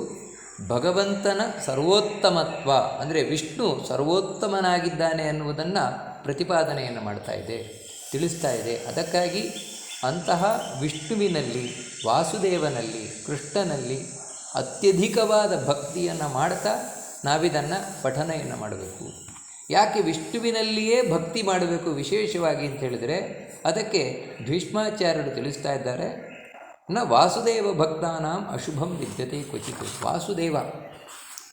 ಭಗವಂತನ ಸರ್ವೋತ್ತಮತ್ವ, ಅಂದರೆ ವಿಷ್ಣು ಸರ್ವೋತ್ತಮನಾಗಿದ್ದಾನೆ ಅನ್ನುವುದನ್ನು ಪ್ರತಿಪಾದನೆಯನ್ನು ಮಾಡ್ತಾ ಇದೆ, ತಿಳಿಸ್ತಾ ಇದೆ. ಅದಕ್ಕಾಗಿ ಅಂತಹ ವಿಷ್ಣುವಿನಲ್ಲಿ, ವಾಸುದೇವನಲ್ಲಿ, ಕೃಷ್ಣನಲ್ಲಿ ಅತ್ಯಧಿಕವಾದ ಭಕ್ತಿಯನ್ನು ಮಾಡ್ತಾ ನಾವಿದನ್ನು ಪಠನೆಯನ್ನು ಮಾಡಬೇಕು. ಯಾಕೆ ವಿಷ್ಣುವಿನಲ್ಲಿಯೇ ಭಕ್ತಿ ಮಾಡಬೇಕು ವಿಶೇಷವಾಗಿ ಅಂತ ಹೇಳಿದರೆ, ಅದಕ್ಕೆ ಭೀಷ್ಮಾಚಾರ್ಯರು ತಿಳಿಸ್ತಾ ಇದ್ದಾರೆ, ನ ವಾಸುದೇವ ಭಕ್ತಾನಾಂ ಅಶುಭಂ ವಿದ್ಯತೆ ಕ್ವಚಿತು. ವಾಸುದೇವ.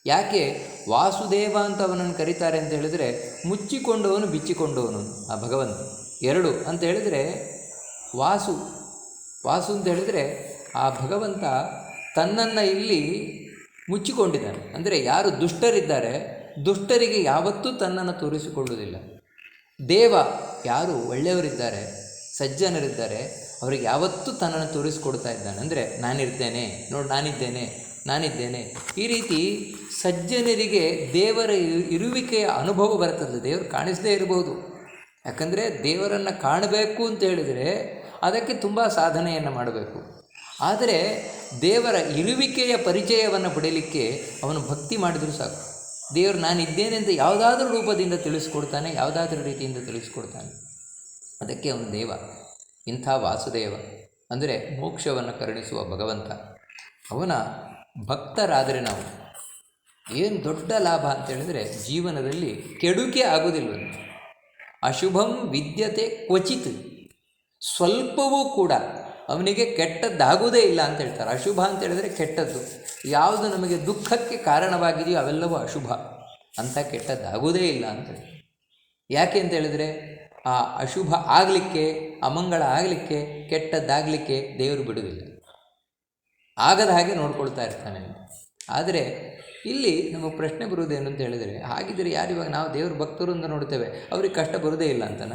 ಯಾಕೆ ವಾಸುದೇವ ಅಂತ ಅವನನ್ನು ಕರೀತಾರೆ ಅಂತ ಹೇಳಿದರೆ, ಮುಚ್ಚಿಕೊಂಡವನು ಬಿಚ್ಚಿಕೊಂಡವನು, ಆ ಭಗವಂತ. ಎರಡು ಅಂತ ಹೇಳಿದರೆ ವಾಸು. ವಾಸು ಅಂತ ಹೇಳಿದರೆ ಆ ಭಗವಂತ ತನ್ನನ್ನು ಇಲ್ಲಿ ಮುಚ್ಚಿಕೊಂಡಿದ್ದಾನೆ. ಅಂದರೆ ಯಾರು ದುಷ್ಟರಿದ್ದಾರೆ, ದುಷ್ಟರಿಗೆ ಯಾವತ್ತೂ ತನ್ನನ್ನು ತೋರಿಸಿಕೊಳ್ಳುವುದಿಲ್ಲ. ದೇವ ಯಾರು ಒಳ್ಳೆಯವರಿದ್ದಾರೆ, ಸಜ್ಜನರಿದ್ದಾರೆ, ಅವರಿಗೆ ಯಾವತ್ತೂ ತನ್ನನ್ನು ತೋರಿಸಿಕೊಡ್ತಾ ಇದ್ದಾನೆ. ಅಂದರೆ ನಾನಿರ್ತೇನೆ, ನೋಡಿ ನಾನಿದ್ದೇನೆ ನಾನಿದ್ದೇನೆ. ಈ ರೀತಿ ಸಜ್ಜನರಿಗೆ ದೇವರ ಇರುವಿಕೆಯ ಅನುಭವ ಬರ್ತದೆ. ದೇವರು ಕಾಣಿಸದೇ ಇರಬಹುದು ಯಾಕಂದರೆ ದೇವರನ್ನು ಕಾಣಬೇಕು ಅಂತ ಹೇಳಿದರೆ ಅದಕ್ಕೆ ತುಂಬ ಸಾಧನೆಯನ್ನು ಮಾಡಬೇಕು. ಆದರೆ ದೇವರ ಇರುವಿಕೆಯ ಪರಿಚಯವನ್ನು ಪಡೆಯಲಿಕ್ಕೆ ಅವನು ಭಕ್ತಿ ಮಾಡಿದರೂ ಸಾಕು. ದೇವರು ನಾನಿದ್ದೇನೆ ಅಂತ ಯಾವುದಾದ್ರೂ ರೂಪದಿಂದ ತಿಳಿಸ್ಕೊಡ್ತಾನೆ, ಯಾವುದಾದ್ರೂ ರೀತಿಯಿಂದ ತಿಳಿಸ್ಕೊಡ್ತಾನೆ. ಅದಕ್ಕೆ ಅವನು ದೇವ, ಇಂಥ ವಾಸುದೇವ ಅಂದರೆ ಮೋಕ್ಷವನ್ನು ಕರುಣಿಸುವ ಭಗವಂತ. ಅವನ ಭಕ್ತರಾದರೆ ನಾವು ಏನು ದೊಡ್ಡ ಲಾಭ ಅಂತ ಹೇಳಿದರೆ ಜೀವನದಲ್ಲಿ ಕೆಡುಕೆ ಆಗೋದಿಲ್ಲ ಅಶುಭಂ ವಿದ್ಯತೆ ಕ್ವಚಿತ್. ಸ್ವಲ್ಪವೂ ಕೂಡ ಅವನಿಗೆ ಕೆಟ್ಟದ್ದಾಗುವುದೇ ಇಲ್ಲ ಅಂತ ಹೇಳ್ತಾರೆ. ಅಶುಭ ಅಂತ ಹೇಳಿದರೆ ಕೆಟ್ಟದ್ದು. ಯಾವುದು ನಮಗೆ ದುಃಖಕ್ಕೆ ಕಾರಣವಾಗಿದೆಯೋ ಅವೆಲ್ಲವೂ ಅಶುಭ. ಅಂತ ಕೆಟ್ಟದ್ದಾಗುವುದೇ ಇಲ್ಲ ಅಂತ ಹೇಳಿ. ಯಾಕೆ ಅಂತ ಹೇಳಿದರೆ, ಆ ಅಶುಭ ಆಗಲಿಕ್ಕೆ, ಅಮಂಗಳ ಆಗಲಿಕ್ಕೆ, ಕೆಟ್ಟದ್ದಾಗಲಿಕ್ಕೆ ದೇವರು ಬಿಡುವುದಿಲ್ಲ. ಆಗದ ಹಾಗೆ ನೋಡ್ಕೊಳ್ತಾ ಇರ್ತಾನೆ ಆದರೆ ಇಲ್ಲಿ ನಮಗೆ ಪ್ರಶ್ನೆ ಬರುವುದೇನು ಅಂತ ಹೇಳಿದರೆ, ಹಾಗಿದ್ರೆ ಯಾರು ಇವಾಗ ನಾವು ದೇವ್ರ ಭಕ್ತರು ಅಂತ ನೋಡ್ತೇವೆ. ಅವ್ರಿಗೆ ಕಷ್ಟ ಬರುವುದೇ ಇಲ್ಲ ಅಂತನ?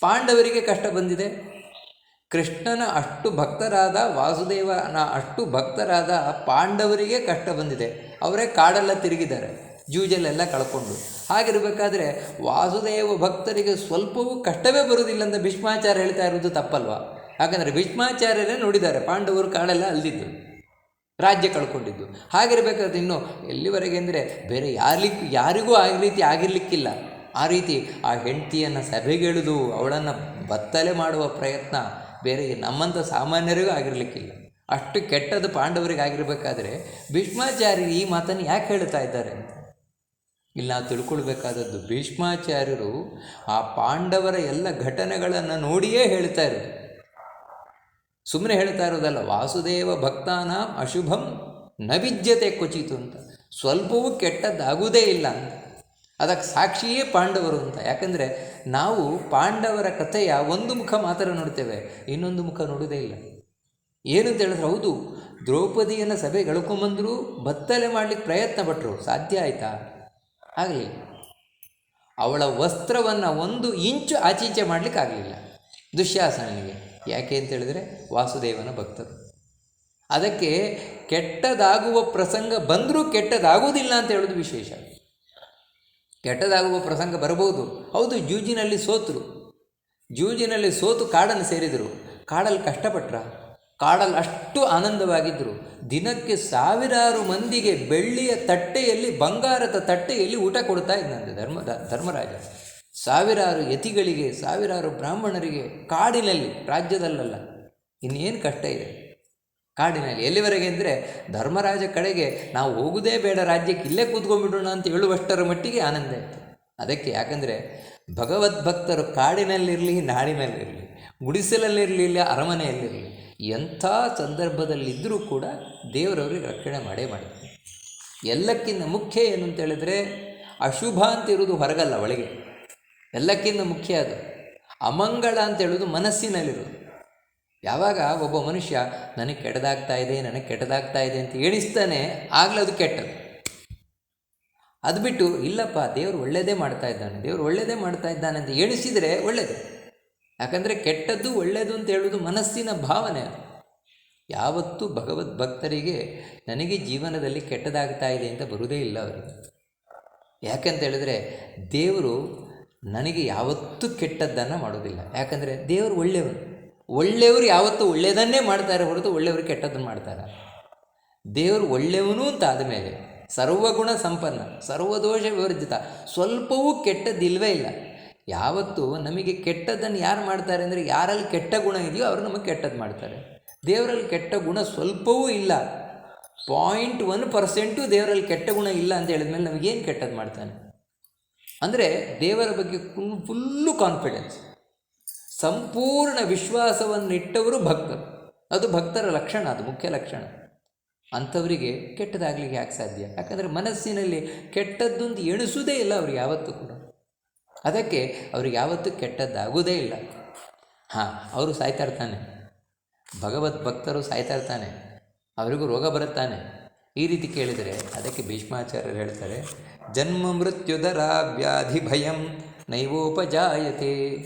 ಪಾಂಡವರಿಗೆ ಕಷ್ಟ ಬಂದಿದೆ. ಕೃಷ್ಣನ ಅಷ್ಟು ಭಕ್ತರಾದ ವಾಸುದೇವನ ಅಷ್ಟು ಭಕ್ತರಾದ ಪಾಂಡವರಿಗೆ ಕಷ್ಟ ಬಂದಿದೆ. ಅವರೇ ಕಾಡೆಲ್ಲ ತಿರುಗಿದ್ದಾರೆ, ಜೂಜಲೆಲ್ಲ ಕಳ್ಕೊಂಡು. ಹಾಗಿರಬೇಕಾದ್ರೆ ವಾಸುದೇವ ಭಕ್ತರಿಗೆ ಸ್ವಲ್ಪವೂ ಕಷ್ಟವೇ ಬರುವುದಿಲ್ಲ ಅಂತ ಭೀಷ್ಮಾಚಾರ್ಯ ಹೇಳ್ತಾ ಇರೋದು ತಪ್ಪಲ್ವಾ? ಯಾಕಂದರೆ ಭೀಷ್ಮಾಚಾರ್ಯರೇ ನೋಡಿದ್ದಾರೆ, ಪಾಂಡವರು ಕಾಡೆಲ್ಲ ಅಲ್ಲಿದ್ದು ರಾಜ್ಯ ಕಳ್ಕೊಂಡಿದ್ದು. ಹಾಗಿರಬೇಕಾದ್ರೆ ಇನ್ನು ಎಲ್ಲಿವರೆಗೆ ಅಂದರೆ ಬೇರೆ ಯಾರಿಗೂ ಯಾರಿಗೂ ಆ ರೀತಿ ಆಗಿರಲಿಕ್ಕಿಲ್ಲ. ಆ ರೀತಿ ಆ ಹೆಂಡತಿಯನ್ನು ಸಭೆಗೆಳೆದು ಅವಳನ್ನು ಬತ್ತಲೆ ಮಾಡುವ ಪ್ರಯತ್ನ ಬೇರೆ ನಮ್ಮಂಥ ಸಾಮಾನ್ಯರಿಗೂ ಆಗಿರಲಿಕ್ಕಿಲ್ಲ. ಅಷ್ಟು ಕೆಟ್ಟದ್ದು ಪಾಂಡವರಿಗೆ ಆಗಿರಬೇಕಾದ್ರೆ ಭೀಷ್ಮಾಚಾರ್ಯರು ಈ ಮಾತನ್ನು ಯಾಕೆ ಹೇಳ್ತಾ ಇದ್ದಾರೆ ಅಂತ? ಇಲ್ಲಿ ನಾವು ತಿಳ್ಕೊಳ್ಬೇಕಾದದ್ದು ಭೀಷ್ಮಾಚಾರ್ಯರು ಆ ಪಾಂಡವರ ಎಲ್ಲ ಘಟನೆಗಳನ್ನು ನೋಡಿಯೇ ಹೇಳ್ತಾ ಇರೋದು. ಸುಮ್ಮನೆ ಹೇಳ್ತಾ ಇರೋದಲ್ಲ, ವಾಸುದೇವ ಭಕ್ತಾನ ಅಶುಭಂ ನವಿಜ್ಯತೆ ಕೊಚಿತು ಅಂತ. ಸ್ವಲ್ಪವೂ ಕೆಟ್ಟದ್ದಾಗುವುದೇ ಇಲ್ಲ ಅಂತ. ಅದಕ್ಕೆ ಸಾಕ್ಷಿಯೇ ಪಾಂಡವರು ಅಂತ. ಯಾಕಂದರೆ ನಾವು ಪಾಂಡವರ ಕಥೆಯ ಒಂದು ಮುಖ ಮಾತ್ರ ನೋಡ್ತೇವೆ, ಇನ್ನೊಂದು ಮುಖ ನೋಡುವುದೇ ಇಲ್ಲ. ಏನು ಅಂತ ಹೇಳಿದ್ರೆ ಹೌದು, ದ್ರೌಪದಿಯನ್ನು ಸಭೆ ಎಳ್ಕೊಂಬಂದರೂ ಬತ್ತಲೆ ಮಾಡಲಿಕ್ಕೆ ಪ್ರಯತ್ನ ಪಟ್ಟರು ಸಾಧ್ಯ ಆಯಿತಾ? ಆಗಲಿ ಅವಳ ವಸ್ತ್ರವನ್ನು ಒಂದು ಇಂಚು ಆಚೀಚೆ ಮಾಡಲಿಕ್ಕೆ ಆಗಲಿಲ್ಲ. ದುಶ್ಯಾಸನಿಗೆ ಯಾಕೆ ಅಂತ ಹೇಳಿದರೆ, ವಾಸುದೇವನ ಭಕ್ತರು. ಅದಕ್ಕೆ ಕೆಟ್ಟದಾಗುವ ಪ್ರಸಂಗ ಬಂದರೂ ಕೆಟ್ಟದಾಗುವುದಿಲ್ಲ ಅಂತ ಹೇಳೋದು ವಿಶೇಷ. ಕೆಟ್ಟದಾಗುವ ಪ್ರಸಂಗ ಬರಬಹುದು. ಹೌದು, ಜೂಜಿನಲ್ಲಿ ಸೋತರು. ಜೂಜಿನಲ್ಲಿ ಸೋತು ಕಾಡನ್ನು ಸೇರಿದರು. ಕಾಡಲ್ಲಿ ಕಷ್ಟಪಟ್ರ? ಕಾಡಲ್ಲಿ ಅಷ್ಟು ಆನಂದವಾಗಿದ್ದರು ದಿನಕ್ಕೆ ಸಾವಿರಾರು ಮಂದಿಗೆ ಬೆಳ್ಳಿಯ ತಟ್ಟೆಯಲ್ಲಿ, ಬಂಗಾರದ ತಟ್ಟೆಯಲ್ಲಿ ಊಟ ಕೊಡ್ತಾ ಇದ್ದಂತೆ ಧರ್ಮ ಧರ್ಮರಾಜ. ಸಾವಿರಾರು ಯತಿಗಳಿಗೆ, ಸಾವಿರಾರು ಬ್ರಾಹ್ಮಣರಿಗೆ ಕಾಡಿನಲ್ಲಿ, ರಾಜ್ಯದಲ್ಲಲ್ಲ, ಇನ್ನೇನು ಕಷ್ಟ ಇದೆ? ಕಾಡಿನಲ್ಲಿ. ಎಲ್ಲಿವರೆಗೆ ಅಂದರೆ ಧರ್ಮರಾಜ ಕಡೆಗೆ ನಾವು ಹೋಗುವುದೇ ಬೇಡ, ರಾಜ್ಯಕ್ಕೆ ಇಲ್ಲೇ ಕೂತ್ಕೊಂಡ್ಬಿಡೋಣ ಅಂತ ಹೇಳುವಷ್ಟರ ಮಟ್ಟಿಗೆ ಆನಂದ ಇತ್ತು ಅದಕ್ಕೆ ಯಾಕಂದರೆ ಭಗವದ್ಭಕ್ತರು ಕಾಡಿನಲ್ಲಿರಲಿ, ನಾಡಿನಲ್ಲಿರಲಿ, ಗುಡಿಸಲಲ್ಲಿರಲಿಲ್ಲ, ಅರಮನೆಯಲ್ಲಿರಲಿ, ಎಂಥ ಸಂದರ್ಭದಲ್ಲಿದ್ದರೂ ಕೂಡ ದೇವರವರಿಗೆ ರಕ್ಷಣೆ ಮಾಡೇ ಮಾಡಿದ್ರು. ಎಲ್ಲಕ್ಕಿಂತ ಮುಖ್ಯ ಏನು ಅಂತ ಹೇಳಿದ್ರೆ ಅಶುಭ ಅಂತ ಇರೋದು ಹೊರಗಲ್ಲ, ಒಳಗೆ. ಎಲ್ಲಕ್ಕಿಂತ ಮುಖ್ಯ ಅದು. ಅಮಂಗಳ ಅಂತ ಹೇಳೋದು ಮನಸ್ಸಿನಲ್ಲಿರೋದು ಯಾವಾಗ ಒಬ್ಬ ಮನುಷ್ಯ ನನಗೆ ಕೆಟ್ಟದಾಗ್ತಾ ಇದೆ, ನನಗೆ ಕೆಟ್ಟದಾಗ್ತಾ ಇದೆ ಅಂತ ಎಣಿಸ್ತಾನೆ, ಆಗಲೇ ಅದು ಕೆಟ್ಟದ್ದು ಅದು ಬಿಟ್ಟು, ಇಲ್ಲಪ್ಪ, ದೇವರು ಒಳ್ಳೆಯದೇ ಮಾಡ್ತಾ ಇದ್ದಾನೆ, ದೇವರು ಒಳ್ಳೆಯದೇ ಮಾಡ್ತಾ ಇದ್ದಾನೆ ಅಂತ ಎಣಿಸಿದರೆ ಒಳ್ಳೆಯದು ಯಾಕಂದರೆ ಕೆಟ್ಟದ್ದು ಒಳ್ಳೆಯದು ಅಂತ ಹೇಳೋದು ಮನಸ್ಸಿನ ಭಾವನೆ ಯಾವತ್ತೂ ಭಗವದ್ ಭಕ್ತರಿಗೆ ನನಗೆ ಜೀವನದಲ್ಲಿ ಕೆಟ್ಟದಾಗ್ತಾ ಇದೆ ಅಂತ ಬರುವುದೇ ಇಲ್ಲ ಅವರಿಗೆ. ಯಾಕಂತ ಹೇಳಿದ್ರೆ ದೇವರು ನನಗೆ ಯಾವತ್ತೂ ಕೆಟ್ಟದ್ದನ್ನು ಮಾಡೋದಿಲ್ಲ. ಯಾಕಂದರೆ ದೇವರು ಒಳ್ಳೆಯವರು ಒಳ್ಳೆಯವರು ಯಾವತ್ತೂ ಒಳ್ಳೆಯದನ್ನೇ ಮಾಡ್ತಾರೆ ಹೊರತು ಒಳ್ಳೆಯವರು ಕೆಟ್ಟದ್ದನ್ನು ಮಾಡ್ತಾರೆ. ದೇವರು ಒಳ್ಳೆಯವನು ಅಂತ ಆದಮೇಲೆ ಸರ್ವಗುಣ ಸಂಪನ್ನ, ಸರ್ವದೋಷ ವಿವರ್ಜಿತ ಸ್ವಲ್ಪವೂ ಕೆಟ್ಟದ್ದಿಲ್ವೇ ಇಲ್ಲ. ಯಾವತ್ತೂ ನಮಗೆ ಕೆಟ್ಟದ್ದನ್ನು ಯಾರು ಮಾಡ್ತಾರೆ ಅಂದರೆ ಯಾರಲ್ಲಿ ಕೆಟ್ಟ ಗುಣ ಇದೆಯೋ ಅವರು ನಮಗೆ ಕೆಟ್ಟದ್ದು ಮಾಡ್ತಾರೆ. ದೇವರಲ್ಲಿ ಕೆಟ್ಟ ಗುಣ ಸ್ವಲ್ಪವೂ ಇಲ್ಲ. ಪಾಯಿಂಟ್ ಒನ್ ಪರ್ಸೆಂಟು ದೇವರಲ್ಲಿ ಕೆಟ್ಟ ಗುಣ ಇಲ್ಲ ಅಂತ ಹೇಳಿದ್ಮೇಲೆ ನಮಗೇನು ಕೆಟ್ಟದ್ದು ಮಾಡ್ತಾನೆ? ಅಂದರೆ ದೇವರ ಬಗ್ಗೆ ಫುಲ್ಲು ಕಾನ್ಫಿಡೆನ್ಸ್ ಸಂಪೂರ್ಣ ವಿಶ್ವಾಸವನ್ನಿಟ್ಟವರು ಭಕ್ತರು. ಅದು ಭಕ್ತರ ಲಕ್ಷಣ, ಅದು ಮುಖ್ಯ ಲಕ್ಷಣ. ಅಂಥವರಿಗೆ ಕೆಟ್ಟದಾಗಲಿಕ್ಕೆ ಯಾಕೆ ಸಾಧ್ಯ? ಯಾಕಂದರೆ ಮನಸ್ಸಿನಲ್ಲಿ ಕೆಟ್ಟದ್ದೊಂದು ಎಣಿಸುವುದೇ ಇಲ್ಲ ಅವ್ರಿಗೆ ಯಾವತ್ತೂ ಕೂಡ. ಅದಕ್ಕೆ ಅವ್ರಿಗೆ ಯಾವತ್ತೂ ಕೆಟ್ಟದ್ದಾಗುವುದೇ ಇಲ್ಲ. ಹಾಂ, ಅವರು ಸಾಯ್ತಾ ಇರ್ತಾನೆ. ಭಗವದ್ ಭಕ್ತರು ಸಾಯ್ತಾ ಇರ್ತಾನೆ. ಅವರಿಗೂ ರೋಗ ಬರುತ್ತಾನೆ. ಈ ರೀತಿ ಕೇಳಿದರೆ ಅದಕ್ಕೆ ಭೀಷ್ಮಾಚಾರ್ಯರು ಹೇಳ್ತಾರೆ, ಜನ್ಮ ಮೃತ್ಯುದರ ವ್ಯಾಧಿ ಭಯಂ ನೈವೋಪಜಾಯತೆ.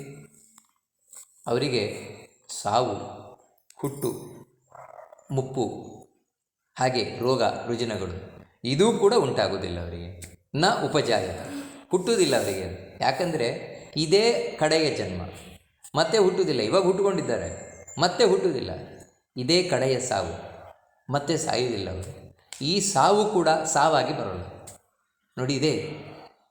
ಅವರಿಗೆ ಸಾವು, ಹುಟ್ಟು, ಮುಪ್ಪು, ಹಾಗೆ ರೋಗ, ರುಜಿನಗಳು ಇದೂ ಕೂಡ ಉಂಟಾಗುವುದಿಲ್ಲ ಅವರಿಗೆ. ನ ಉಪಜಾಯ ಹುಟ್ಟುವುದಿಲ್ಲ ಅವರಿಗೆ. ಯಾಕಂದರೆ ಇದೇ ಕಡೆಯ ಜನ್ಮ. ಮತ್ತೆ ಹುಟ್ಟುವುದಿಲ್ಲ. ಇವಾಗ ಹುಟ್ಟುಕೊಂಡಿದ್ದಾರೆ. ಮತ್ತೆ ಹುಟ್ಟುವುದಿಲ್ಲ. ಇದೇ ಕಡೆಯ ಸಾವು. ಮತ್ತೆ ಸಾಯುವುದಿಲ್ಲ ಅವರು. ಈ ಸಾವು ಕೂಡ ಸಾವಾಗಿ ಬರೋಲ್ಲ. ನೋಡಿ ಇದೇ,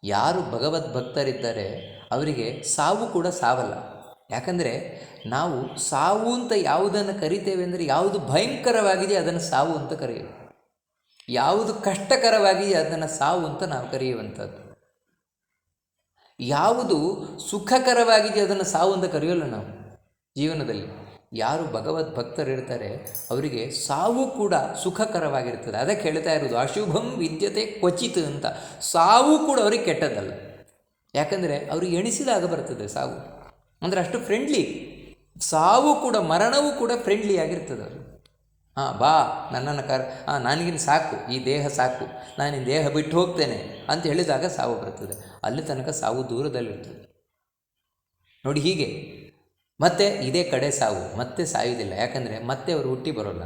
ಯಾರು ಭಗವದ್ ಭಕ್ತರಿದ್ದಾರೆ ಅವರಿಗೆ ಸಾವು ಕೂಡ ಸಾವಲ್ಲ. ಯಾಕಂದರೆ ನಾವು ಸಾವು ಅಂತ ಯಾವುದನ್ನು ಕರಿತೇವೆ ಅಂದರೆ ಯಾವುದು ಭಯಂಕರವಾಗಿದೆ ಅದನ್ನು ಸಾವು ಅಂತ ಕರೆಯೋದು. ಯಾವುದು ಕಷ್ಟಕರವಾಗಿದೆ ಅದನ್ನು ಸಾವು ಅಂತ ನಾವು ಕರೆಯುವಂಥದ್ದು. ಯಾವುದು ಸುಖಕರವಾಗಿದೆ ಅದನ್ನು ಸಾವು ಅಂತ ಕರೆಯೋಲ್ಲ ನಾವು ಜೀವನದಲ್ಲಿ. ಯಾರು ಭಗವದ್ ಭಕ್ತರಿರ್ತಾರೆ ಅವರಿಗೆ ಸಾವು ಕೂಡ ಸುಖಕರವಾಗಿರ್ತದೆ. ಅದಕ್ಕೆ ಹೇಳ್ತಾ ಇರೋದು, ಅಶುಭಂ ವಿದ್ಯತೆ ಕ್ವಚಿತ್ ಅಂತ. ಸಾವು ಕೂಡ ಅವ್ರಿಗೆ ಕೆಟ್ಟದ್ದಲ್ಲ. ಯಾಕಂದರೆ ಅವ್ರಿಗೆ ಎಣಿಸಿದಾಗ ಬರ್ತದೆ ಸಾವು. ಅಂದರೆ ಅಷ್ಟು ಫ್ರೆಂಡ್ಲಿ ಸಾವು ಕೂಡ, ಮರಣವೂ ಕೂಡ ಫ್ರೆಂಡ್ಲಿ ಆಗಿರ್ತದೆ ಅವರು ಹಾಂ, ಬಾ, ನನ್ನನ್ನು ಕರ್, ಹಾಂ ನನಗಿನ್ ಸಾಕು, ಈ ದೇಹ ಸಾಕು ನಾನು ಈ ದೇಹ ಬಿಟ್ಟು ಹೋಗ್ತೇನೆ ಅಂತ ಹೇಳಿದಾಗ ಸಾವು ಬರ್ತದೆ. ಅಲ್ಲಿ ತನಕ ಸಾವು ದೂರದಲ್ಲಿರ್ತದೆ. ನೋಡಿ ಹೀಗೆ. ಮತ್ತೆ ಇದೇ ಕಡೆ ಸಾವು, ಮತ್ತೆ ಸಾಯುವುದಿಲ್ಲ. ಯಾಕಂದರೆ ಮತ್ತೆ ಅವರು ಹುಟ್ಟಿ ಬರೋಲ್ಲ.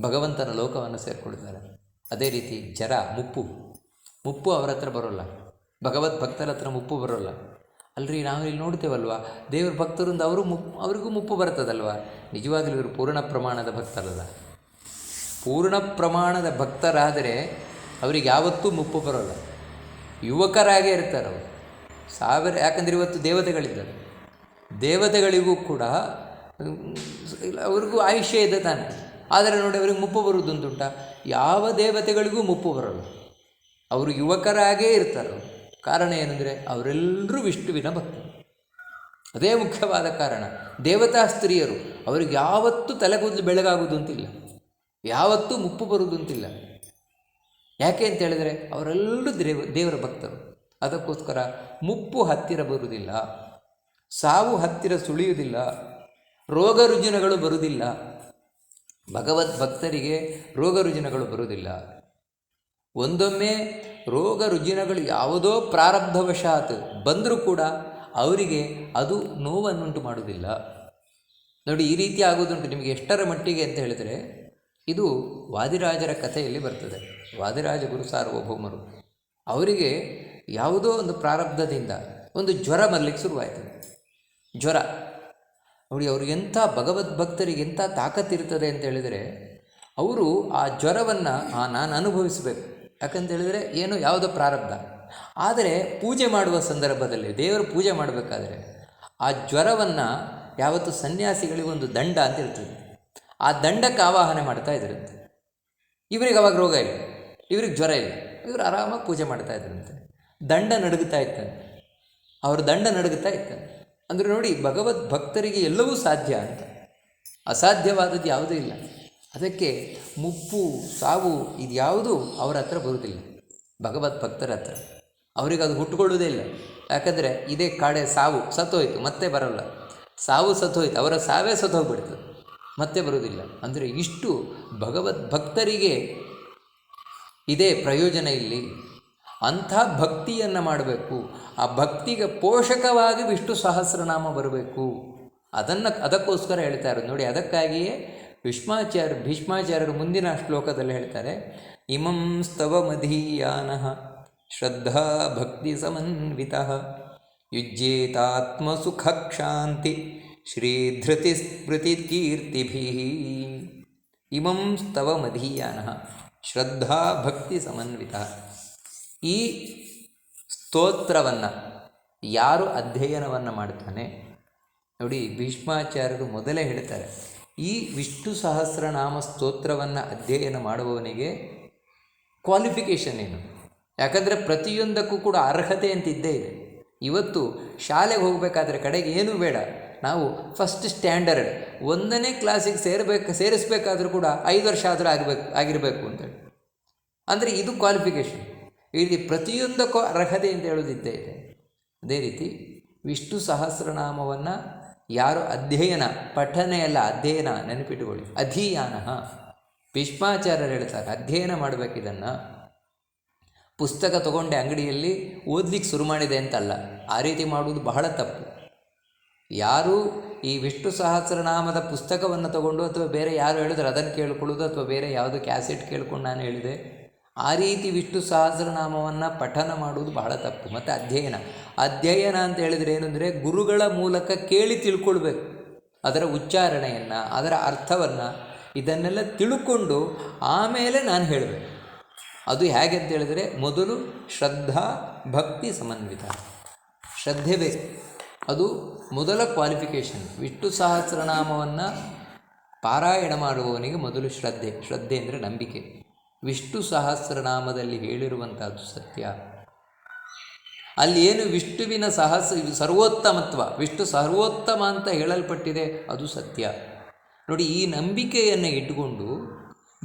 ಭಗವಂತನ ಲೋಕವನ್ನು ಸೇರಿಕೊಳ್ತಾರೆ ಅದೇ ರೀತಿ ಜರ, ಮುಪ್ಪು. ಮುಪ್ಪು ಅವರ ಹತ್ರ ಬರೋಲ್ಲ. ಭಗವದ್ ಭಕ್ತರ ಹತ್ರ ಮುಪ್ಪು ಬರೋಲ್ಲ. ಅಲ್ರಿ ನಾವು ಇಲ್ಲಿ ನೋಡ್ತೇವಲ್ವಾ? ದೇವ್ರ ಭಕ್ತರಿಂದ ಅವರು ಮುಪ್ ಅವರಿಗೂ ಮುಪ್ಪು ಬರ್ತದಲ್ವ? ನಿಜವಾಗಲೂ ಇವರು ಪೂರ್ಣ ಪ್ರಮಾಣದ ಭಕ್ತರಲ್ಲ. ಪೂರ್ಣ ಪ್ರಮಾಣದ ಭಕ್ತರಾದರೆ ಅವರಿಗೆ ಯಾವತ್ತೂ ಮುಪ್ಪು ಬರೋಲ್ಲ. ಯುವಕರಾಗೇ ಇರ್ತಾರೆ ಅವರು. ಸಾವಿರ, ಯಾಕಂದರೆ ಇವತ್ತು ದೇವತೆಗಳಿದ್ದಾರೆ. ದೇವತೆಗಳಿಗೂ ಕೂಡ ಅವ್ರಿಗೂ ಆಯುಷ್ಯ ಇದೆ ತಾನೆ. ಆದರೆ ನೋಡಿ, ಅವರಿಗೆ ಮುಪ್ಪು ಬರುವುದುಂಟುಂಟ ಯಾವ ದೇವತೆಗಳಿಗೂ ಮುಪ್ಪು ಬರೋಲ್ಲ. ಅವರು ಯುವಕರಾಗೇ ಇರ್ತಾರೆ ಕಾರಣ ಏನಂದರೆ ಅವರೆಲ್ಲರೂ ವಿಷ್ಣುವಿನ ಭಕ್ತರು. ಅದೇ ಮುಖ್ಯವಾದ ಕಾರಣ, ದೇವತಾ ಸ್ತ್ರೀಯರು ಅವರಿಗೆ ಯಾವತ್ತೂ ತಲೆಗೂದಲು ಬೆಳಗಾಗುವುದು ಅಂತಿಲ್ಲ. ಯಾವತ್ತೂ ಮುಪ್ಪು ಬರುವುದು ಅಂತಿಲ್ಲ. ಯಾಕೆ ಅಂತ ಹೇಳಿದರೆ ಅವರೆಲ್ಲರೂ ದೇವ, ದೇವರ ಭಕ್ತರು. ಅದಕ್ಕೋಸ್ಕರ ಮುಪ್ಪು ಹತ್ತಿರ ಬರುವುದಿಲ್ಲ, ಸಾವು ಹತ್ತಿರ ಸುಳಿಯುವುದಿಲ್ಲ, ರೋಗ ರುಜಿನಗಳು ಬರುವುದಿಲ್ಲ. ಭಗವದ್ ಭಕ್ತರಿಗೆ ರೋಗ ರುಜಿನಗಳು ಬರುವುದಿಲ್ಲ. ಒಂದೊಮ್ಮೆ ರೋಗ ರುಜಿನಗಳು ಯಾವುದೋ ಪ್ರಾರಬ್ಧವಶಾತ್ ಬಂದರೂ ಕೂಡ ಅವರಿಗೆ ಅದು ನೋವನ್ನುಂಟು ಮಾಡುವುದಿಲ್ಲ. ನೋಡಿ, ಈ ರೀತಿ ಆಗೋದುಂಟು ನಿಮಗೆ ಎಷ್ಟರ ಮಟ್ಟಿಗೆ ಅಂತ ಹೇಳಿದರೆ, ಇದು ವಾದಿರಾಜರ ಕಥೆಯಲ್ಲಿ ಬರ್ತದೆ. ವಾದಿರಾಜ ಗುರು ಸಾರ್ವಭೌಮರು. ಅವರಿಗೆ ಯಾವುದೋ ಒಂದು ಪ್ರಾರಬ್ಧದಿಂದ ಒಂದು ಜ್ವರ ಬರಲಿಕ್ಕೆ ಶುರುವಾಯಿತು. ಜ್ವರ. ನೋಡಿ ಭಗವದ್ ಭಕ್ತರಿಗೆ ಎಂಥ ತಾಕತ್ತಿರ್ತದೆ ಅಂತ ಹೇಳಿದರೆ, ಅವರು ಆ ಜ್ವರವನ್ನು ನಾನು ಅನುಭವಿಸಬೇಕು. ಯಾಕಂತ ಹೇಳಿದರೆ ಏನು ಯಾವುದೋ ಪ್ರಾರಬ್ಧ. ಆದರೆ ಪೂಜೆ ಮಾಡುವ ಸಂದರ್ಭದಲ್ಲಿ, ದೇವರು ಪೂಜೆ ಮಾಡಬೇಕಾದ್ರೆ ಆ ಜ್ವರವನ್ನು ಯಾವತ್ತು ಸನ್ಯಾಸಿಗಳಿಗೆ ಒಂದು ದಂಡ ಅಂತ ಇರ್ತದೆ. ಆ ದಂಡಕ್ಕೆ ಆವಾಹನೆ ಮಾಡ್ತಾ ಇದ್ರಂತೆ. ಇವರಿಗೆ ಅವಾಗ ರೋಗ ಇಲ್ಲ. ಇವ್ರಿಗೆ ಜ್ವರ ಇಲ್ಲ. ಇವರು ಆರಾಮಾಗಿ ಪೂಜೆ ಮಾಡ್ತಾ ಇದ್ರಂತೆ. ದಂಡ ನಡುಗುತ್ತಾ ಇತ್ತಂತೆ. ಅವ್ರ ದಂಡ ನಡುಗುತ್ತಾ ಇತ್ತಂತೆ. ಅಂದರೆ ನೋಡಿ ಭಗವದ್ ಭಕ್ತರಿಗೆ ಎಲ್ಲವೂ ಸಾಧ್ಯ ಅಂತ. ಅಸಾಧ್ಯವಾದದ್ದು ಯಾವುದೂ ಇಲ್ಲ. ಅದಕ್ಕೆ ಮುಪ್ಪು, ಸಾವು ಇದ್ಯಾವುದು ಅವರ ಹತ್ರ ಬರುವುದಿಲ್ಲ ಭಗವದ್ ಭಕ್ತರ ಹತ್ರ. ಅವರಿಗೆ ಅದು ಹುಟ್ಟುಕೊಳ್ಳುವುದೇ ಇಲ್ಲ. ಯಾಕಂದರೆ ಇದೇ ಕಾಡೆ ಸಾವು ಸತ್ತೋಯ್ತು, ಮತ್ತೆ ಬರಲ್ಲ. ಸಾವು ಸತ್ತೋಯ್ತು, ಅವರ ಸಾವೇ ಸತ್ತೋಗ್ಬಿಡ್ತದೆ ಮತ್ತೆ ಬರುವುದಿಲ್ಲ. ಅಂದರೆ ಇಷ್ಟು ಭಗವದ್ ಭಕ್ತರಿಗೆ ಇದೇ ಪ್ರಯೋಜನ ಇಲ್ಲಿ. ಅಂಥ ಭಕ್ತಿಯನ್ನು ಮಾಡಬೇಕು. ಆ ಭಕ್ತಿಗೆ ಪೋಷಕವಾಗಿ ವಿಷ್ಣು ಸಹಸ್ರನಾಮ ಬರಬೇಕು. ಅದನ್ನು, ಅದಕ್ಕೋಸ್ಕರ ಹೇಳ್ತಾ ಇರೋದು. ನೋಡಿ, ಅದಕ್ಕಾಗಿಯೇ ಭೀಷ್ಮಾಚಾರ್ಯ ಭೀಷ್ಮಾಚಾರ್ಯರು ಮುಂದಿನ ಶ್ಲೋಕದಲ್ಲಿ ಹೇಳ್ತಾರೆ, ಇಮಂ ಸ್ತವ ಮಧೀಯಾನ ಶ್ರದ್ಧಾ ಭಕ್ತಿ ಸಮನ್ವಿತ ಕ್ಷಾಂತಿ ಶ್ರೀಧೃತಿ ಸ್ಮೃತಿ ಕೀರ್ತಿಭಿ ಇಮಂ ಸ್ತವ ಮಧೀಯಾನ ಶ್ರದ್ಧಾ ಭಕ್ತಿ ಸಮನ್ವಿತ. ಈ ಸ್ತೋತ್ರವನ್ನು ಯಾರು ಅಧ್ಯಯನವನ್ನು ಮಾಡ್ತಾನೆ? ನೋಡಿ, ಭೀಷ್ಮಾಚಾರ್ಯರು ಮೊದಲೇ ಹೇಳ್ತಾರೆ ಈ ವಿಷ್ಣು ಸಹಸ್ರನಾಮ ಸ್ತೋತ್ರವನ್ನು ಅಧ್ಯಯನ ಮಾಡುವವನಿಗೆ ಕ್ವಾಲಿಫಿಕೇಷನ್ ಏನು? ಯಾಕಂದರೆ ಪ್ರತಿಯೊಂದಕ್ಕೂ ಕೂಡ ಅರ್ಹತೆ ಅಂತ ಇದ್ದೇ ಇದೆ. ಇವತ್ತು ಶಾಲೆಗೆ ಹೋಗಬೇಕಾದ್ರೆ ಕಡೆಗೆ ಏನೂ ಬೇಡ. ನಾವು ಫಸ್ಟ್ ಸ್ಟ್ಯಾಂಡರ್ಡ್ ಒಂದನೇ ಕ್ಲಾಸಿಗೆ ಸೇರಬೇಕು, ಸೇರಿಸ್ಬೇಕಾದ್ರೂ ಕೂಡ ಐದು ವರ್ಷ ಆದರೂ ಆಗಬೇಕು, ಆಗಿರಬೇಕು ಅಂತೇಳಿ ಅಂದರೆ ಇದು ಕ್ವಾಲಿಫಿಕೇಷನ್ ರೀತಿ ಪ್ರತಿಯೊಂದಕ್ಕೂ ಅರ್ಹತೆ ಅಂತ ಹೇಳೋದಿದ್ದೇ ಇದೆ. ಅದೇ ರೀತಿ ವಿಷ್ಣು ಸಹಸ್ರನಾಮವನ್ನು ಯಾರು ಅಧ್ಯಯನ ಪಠನೆ ಅಲ್ಲ ಅಧ್ಯಯನ ನೆನಪಿಟ್ಟುಕೊಳ್ಳಿ ಅಧೀಯಾನ. ಭೀಷ್ಮಾಚಾರ್ಯರು ಹೇಳ್ತಾರೆ, ಅಧ್ಯಯನ ಮಾಡಬೇಕಿದನ್ನು ಪುಸ್ತಕ ತಗೊಂಡೆ ಅಂಗಡಿಯಲ್ಲಿ, ಓದ್ಲಿಕ್ಕೆ ಶುರು ಮಾಡಿದೆ ಅಂತಲ್ಲ. ಆ ರೀತಿ ಮಾಡುವುದು ಬಹಳ ತಪ್ಪು. ಯಾರು ಈ ವಿಷ್ಣು ಸಹಸ್ರನಾಮದ ಪುಸ್ತಕವನ್ನು ತಗೊಂಡು ಅಥವಾ ಬೇರೆ ಯಾರು ಹೇಳಿದ್ರೆ ಅದನ್ನು ಕೇಳ್ಕೊಳ್ಳೋದು ಅಥವಾ ಬೇರೆ ಯಾವುದು ಕ್ಯಾಸೆಟ್ ಕೇಳ್ಕೊಂಡು ನಾನು ಹೇಳಿದೆ? ಆ ರೀತಿ ವಿಷ್ಣು ಸಹಸ್ರನಾಮವನ್ನು ಪಠನ ಮಾಡುವುದು ಬಹಳ ತಪ್ಪು. ಮತ್ತು ಅಧ್ಯಯನ. ಅಧ್ಯಯನ ಅಂತ ಹೇಳಿದರೆ ಏನು ಅಂದರೆ ಗುರುಗಳ ಮೂಲಕ ಕೇಳಿ ತಿಳ್ಕೊಳ್ಬೇಕು. ಅದರ ಉಚ್ಚಾರಣೆಯನ್ನು, ಅದರ ಅರ್ಥವನ್ನು ಇದನ್ನೆಲ್ಲ ತಿಳ್ಕೊಂಡು ಆಮೇಲೆ ನಾನು ಹೇಳಬೇಕು. ಅದು ಹೇಗೆ ಅಂತ ಹೇಳಿದರೆ ಮೊದಲು ಶ್ರದ್ಧಾ ಭಕ್ತಿ ಸಮನ್ವಿತ. ಶ್ರದ್ಧೆ ಅದು ಮೊದಲ ಕ್ವಾಲಿಫಿಕೇಷನ್ ವಿಷ್ಣು ಸಹಸ್ರನಾಮವನ್ನು ಪಾರಾಯಣ ಮಾಡುವವನಿಗೆ ಮೊದಲು ಶ್ರದ್ಧೆ. ಶ್ರದ್ಧೆ ಅಂದರೆ ನಂಬಿಕೆ. ವಿಷ್ಣು ಸಹಸ್ರನಾಮದಲ್ಲಿ ಹೇಳಿರುವಂಥದ್ದು ಸತ್ಯ. ಅಲ್ಲಿ ಏನು ವಿಷ್ಣುವಿನ ಸಹಸ್ರ ಸರ್ವೋತ್ತಮತ್ವ, ವಿಷ್ಣು ಸರ್ವೋತ್ತಮ ಅಂತ ಹೇಳಲ್ಪಟ್ಟಿದೆ, ಅದು ಸತ್ಯ. ನೋಡಿ, ಈ ನಂಬಿಕೆಯನ್ನು ಇಟ್ಟುಕೊಂಡು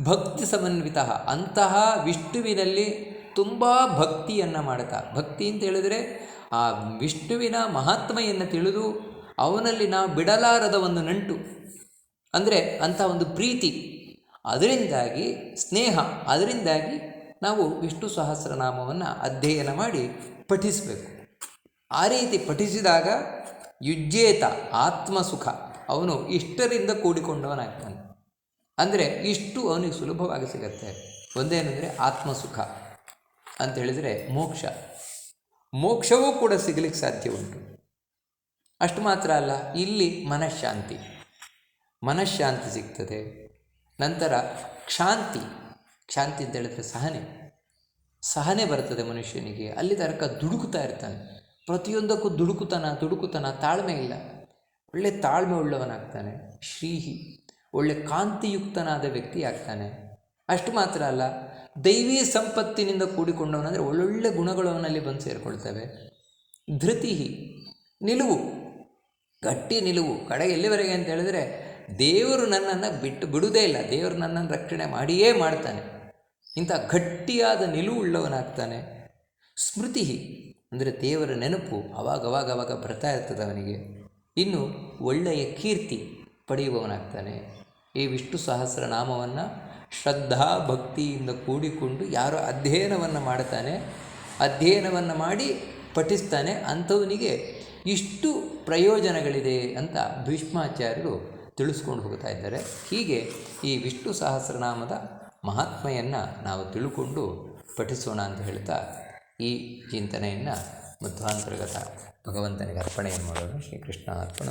ಭಕ್ತಿ ಸಮನ್ವಿತ, ಅಂತಹ ವಿಷ್ಣುವಿನಲ್ಲಿ ತುಂಬ ಭಕ್ತಿಯನ್ನು ಮಾಡ್ತಾ ಭಕ್ತಿ ಅಂತ ಹೇಳಿದರೆ, ಆ ವಿಷ್ಣುವಿನ ಮಹಾತ್ಮೆಯನ್ನು ತಿಳಿದು ಅವನಲ್ಲಿ ನಾವು ಬಿಡಲಾರದ ಒಂದು ನಂಟು. ಅಂದರೆ ಅಂಥ ಒಂದು ಪ್ರೀತಿ. ಅದರಿಂದಾಗಿ ಸ್ನೇಹ, ಅದರಿಂದಾಗಿ ನಾವು ವಿಷ್ಣು ಸಹಸ್ರನಾಮವನ್ನು ಅಧ್ಯಯನ ಮಾಡಿ ಪಠಿಸಬೇಕು. ಆ ರೀತಿ ಪಠಿಸಿದಾಗ ಯುಜ್ಯೇತ ಆತ್ಮಸುಖ, ಅವನು ಇಷ್ಟರಿಂದ ಕೂಡಿಕೊಂಡವನಾಗ್ತಾನೆ. ಅಂದರೆ ಇಷ್ಟು ಅವನಿಗೆ ಸುಲಭವಾಗಿ ಸಿಗತ್ತೆ. ಒಂದೇನೆಂದರೆ ಆತ್ಮಸುಖ. ಅಂತ ಹೇಳಿದರೆ ಮೋಕ್ಷ. ಮೋಕ್ಷವೂ ಕೂಡ ಸಿಗಲಿಕ್ಕೆ ಸಾಧ್ಯ ಉಂಟು. ಅಷ್ಟು ಮಾತ್ರ ಅಲ್ಲ, ಇಲ್ಲಿ ಮನಃಶಾಂತಿ. ಮನಃಶಾಂತಿ ಸಿಗ್ತದೆ. ನಂತರ ಕ್ಷಾಂತಿ ಕ್ಷಾಂತಿ ಅಂತ ಹೇಳಿದ್ರೆ ಸಹನೆ. ಸಹನೆ ಬರ್ತದೆ ಮನುಷ್ಯನಿಗೆ. ಅಲ್ಲಿ ತನಕ ದುಡುಕುತ್ತಾ ಇರ್ತಾನೆ. ಪ್ರತಿಯೊಂದಕ್ಕೂ ದುಡುಕುತನ ದುಡುಕುತನ, ತಾಳ್ಮೆ ಇಲ್ಲ. ಒಳ್ಳೆ ತಾಳ್ಮೆ ಉಳ್ಳವನಾಗ್ತಾನೆ. ಶ್ರೀಹಿ, ಒಳ್ಳೆ ಕಾಂತಿಯುಕ್ತನಾದ ವ್ಯಕ್ತಿ ಆಗ್ತಾನೆ. ಅಷ್ಟು ಮಾತ್ರ ಅಲ್ಲ, ದೈವೀ ಸಂಪತ್ತಿನಿಂದ ಕೂಡಿಕೊಂಡವನಂದರೆ ಒಳ್ಳೊಳ್ಳೆ ಗುಣಗಳು ಅವನಲ್ಲಿ ಬಂದು ಸೇರಿಕೊಳ್ತವೆ. ಧೃತಿ ನಿಲುವು, ಗಟ್ಟಿ ನಿಲುವು, ಕಡೆ ಎಲ್ಲಿವರೆಗೆ ಅಂತ ಹೇಳಿದರೆ ದೇವರು ನನ್ನನ್ನು ಬಿಟ್ಟು ಬಿಡುವುದೇ ಇಲ್ಲ. ದೇವರು ನನ್ನನ್ನು ರಕ್ಷಣೆ ಮಾಡಿಯೇ ಮಾಡ್ತಾನೆ. ಇಂಥ ಗಟ್ಟಿಯಾದ ನಿಲುವುಳ್ಳವನಾಗ್ತಾನೆ. ಸ್ಮೃತಿ, ಅಂದರೆ ದೇವರ ನೆನಪು ಅವಾಗ ಅವಾಗ ಬರ್ತಾ ಇರ್ತದೆ ಅವನಿಗೆ. ಇನ್ನು ಒಳ್ಳೆಯ ಕೀರ್ತಿ ಪಡೆಯುವವನಾಗ್ತಾನೆ. ಈ ವಿಷ್ಣು ಸಹಸ್ರನಾಮವನ್ನು ಶ್ರದ್ಧಾ ಭಕ್ತಿಯಿಂದ ಕೂಡಿಕೊಂಡು ಯಾರು ಅಧ್ಯಯನವನ್ನು ಮಾಡ್ತಾನೆ. ಅಧ್ಯಯನವನ್ನು ಮಾಡಿ ಪಠಿಸ್ತಾನೆ. ಅಂಥವನಿಗೆ ಇಷ್ಟು ಪ್ರಯೋಜನಗಳಿದೆ ಅಂತ ಭೀಷ್ಮಾಚಾರ್ಯರು ತಿಳಿಸ್ಕೊಂಡು ಹೋಗ್ತಾ ಇದ್ದಾರೆ. ಹೀಗೆ ಈ ವಿಷ್ಣು ಸಹಸ್ರನಾಮದ ಮಹಾತ್ಮೆಯನ್ನು ನಾವು ತಿಳ್ಕೊಂಡು ಪಠಿಸೋಣ ಅಂತ ಹೇಳ್ತಾ ಈ ಚಿಂತನೆಯನ್ನು ಮಧ್ವಾಂತರ್ಗತ ಭಗವಂತನಿಗೆ ಅರ್ಪಣೆಯನ್ನು ಮಾಡೋಣ. ಶ್ರೀಕೃಷ್ಣ ಅರ್ಪಣ